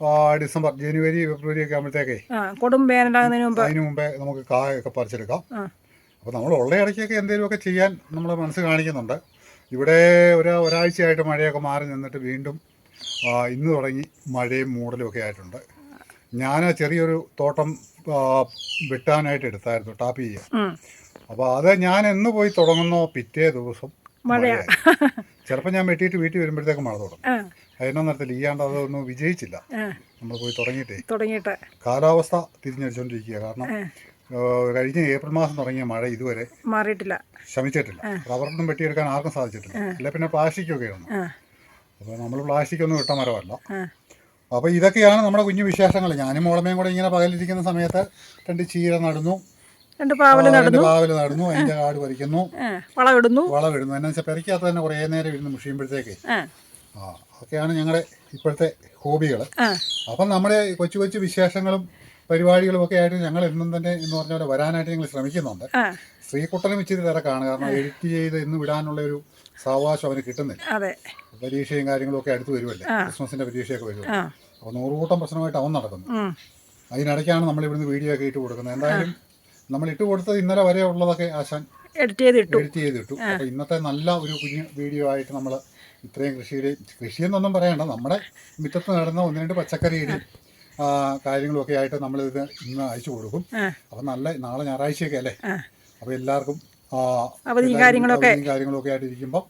ആ, ഡിസംബർ ജനുവരി ഫെബ്രുവരി ഒക്കെ ആകുമ്പോഴത്തേക്കേ ആ കൊടും വേനലാകുന്നതിന് മുമ്പ് അതിന് മുമ്പേ നമുക്ക് കായൊക്കെ പറിച്ചെടുക്കാം. ആ. അപ്പോൾ നമ്മൾ ഉള്ള ഇടയ്ക്കൊക്കെ എന്തെങ്കിലുമൊക്കെ ചെയ്യാൻ നമ്മൾ മനസ്സ് കാണിക്കുന്നുണ്ട്. ഇവിടെ ഒരു ഒരാഴ്ചയായിട്ട് മഴയൊക്കെ മാറി നിന്നിട്ട് വീണ്ടും ആ, ഇന്ന് തുടങ്ങി മഴയും മൂടലും ഒക്കെ ആയിട്ടുണ്ട്. ഞാൻ ചെറിയൊരു തോട്ടം വിട്ടാനായിട്ട് എടുത്തായിരുന്നു ടാപ്പ് ചെയ്യാൻ. അപ്പൊ അപ്പോൾ അത് ഞാൻ എന്ന് പോയി തുടങ്ങുന്നോ പിറ്റേ ദിവസം മഴയാ. ചിലപ്പോൾ ഞാൻ വെട്ടിയിട്ട് വീട്ടിൽ വരുമ്പോഴത്തേക്ക് മഴ തുടങ്ങും. അതിനോ അതിനൊന്നും നടത്തില്ല ഈ ആണ്ട് അതൊന്നും വിജയിച്ചില്ല. നമ്മൾ പോയി തുടങ്ങിയിട്ടേ. തുടങ്ങിയിട്ട്. കാലാവസ്ഥ തിരിഞ്ഞടിച്ചോണ്ടിരിക്കുക കാരണം കഴിഞ്ഞ ഏപ്രിൽ മാസം തുടങ്ങിയ മഴ ഇതുവരെ മാറിയിട്ടില്ല. ശ്രമിച്ചിട്ടില്ല റബ്ബറൊന്നും വെട്ടിയെടുക്കാൻ ആർക്കും സാധിച്ചിട്ടില്ല. അല്ലെ പിന്നെ പ്ലാസ്റ്റിക് ഒക്കെയാണ് അപ്പോൾ നമ്മൾ പ്ലാസ്റ്റിക് ഒന്നും ഇട്ട മരമല്ല. അപ്പോൾ ഇതൊക്കെയാണ് നമ്മുടെ കുഞ്ഞു വിശേഷങ്ങൾ. ഞാനും മോളമയും കൂടെ ഇങ്ങനെ പകലിരിക്കുന്ന സമയത്ത് രണ്ട് ചീര നടന്നു. രണ്ട് പാവൽ നടന്നു. അതിന്റെ നടുന്നു. അതിന്റെ കാട് പറിക്കുന്നു. വളവിടുന്നു വളമിടുന്നു. വളമിടുന്നു. എന്നാ വെച്ചാൽ പെരയ്ക്കകത്ത് തന്നെ കുറേ നേരം ഇരുന്ന് മുഷിയുമ്പോഴത്തേക്ക് ആ. അതൊക്കെയാണ് ഞങ്ങളുടെ ഇപ്പോഴത്തെ ഹോബികൾ അപ്പം നമ്മുടെ കൊച്ചു കൊച്ചു വിശേഷങ്ങളും പരിപാടികളും ഒക്കെ ആയിട്ട് ഞങ്ങൾ എന്നും തന്നെ എന്ന് പറഞ്ഞ പോലെ വരാനായിട്ട് ഞങ്ങൾ ശ്രമിക്കുന്നുണ്ട്. ശ്രീകുട്ടനും ഇച്ചിരി തിരക്കാണ് കാരണം എഡിറ്റ് ചെയ്ത് ഇന്ന് വിടാനുള്ള ഒരു സാവകാശം അവന് കിട്ടുന്നില്ല. അതെ. പരീക്ഷയും കാര്യങ്ങളും ഒക്കെ അടുത്ത് വരുമല്ലേ? ക്രിസ്മസിന്റെ പരീക്ഷയൊക്കെ വരുമല്ലോ. അപ്പൊ അപ്പോൾ നൂറുകൂട്ടം പ്രശ്നമായിട്ട് അവൻ നടക്കുന്നു. അതിനിടയ്ക്കാണ് നമ്മൾ ഇവിടുന്ന് വീഡിയോ ഒക്കെ ഇട്ട് കൊടുക്കുന്നത്. എന്തായാലും നമ്മൾ ഇട്ട് കൊടുത്തത് ഇന്നലെ വരെ ഉള്ളതൊക്കെ ആശാൻ എഡിറ്റ് ചെയ്തിട്ടു. എഡിറ്റ് ചെയ്തിട്ടു. അപ്പോൾ ഇന്നത്തെ നല്ല ഒരു കുഞ്ഞു വീഡിയോ ആയിട്ട് നമ്മൾ ഇത്രയും കൃഷിയുടെ എന്നൊന്നും പറയണ്ട. നമ്മുടെ മിറ്റത്ത് നടന്ന ഒന്ന് രണ്ട് പച്ചക്കറിയുടെയും കാര്യങ്ങളൊക്കെ ആയിട്ട് നമ്മളിത് ഇന്ന് അയച്ചു കൊടുക്കും. അപ്പം നല്ല നാളെ ഞായറാഴ്ചയൊക്കെ അല്ലേ? അപ്പോൾ എല്ലാവർക്കും അവധിയും കാര്യങ്ങളൊക്കെ. കാര്യങ്ങളൊക്കെ ആയിട്ട് ഇരിക്കുമ്പോൾ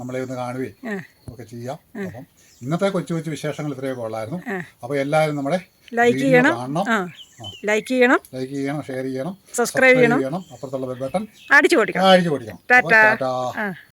നമ്മളെ ഒന്ന് കാണുകയും ഒക്കെ ചെയ്യാം. അപ്പം ഇന്നത്തെ കൊച്ചു കൊച്ചു വിശേഷങ്ങൾ ഇത്രയൊക്കെ ഉള്ളായിരുന്നു. അപ്പൊ അപ്പോൾ എല്ലാവരും നമ്മളെ ലൈക്ക് ചെയ്യണം. കാണണം. ലൈക്ക് ചെയ്യണം. ലൈക്ക് ചെയ്യണം ഷെയർ ചെയ്യണം സബ്സ്ക്രൈബ് ചെയ്യണം. അപ്പുറത്തുള്ള ബെൽ ബട്ടൺ അടിച്ചു പൊടിക്കണം അടിച്ചു പൊടിക്കണം ടാറ്റാ.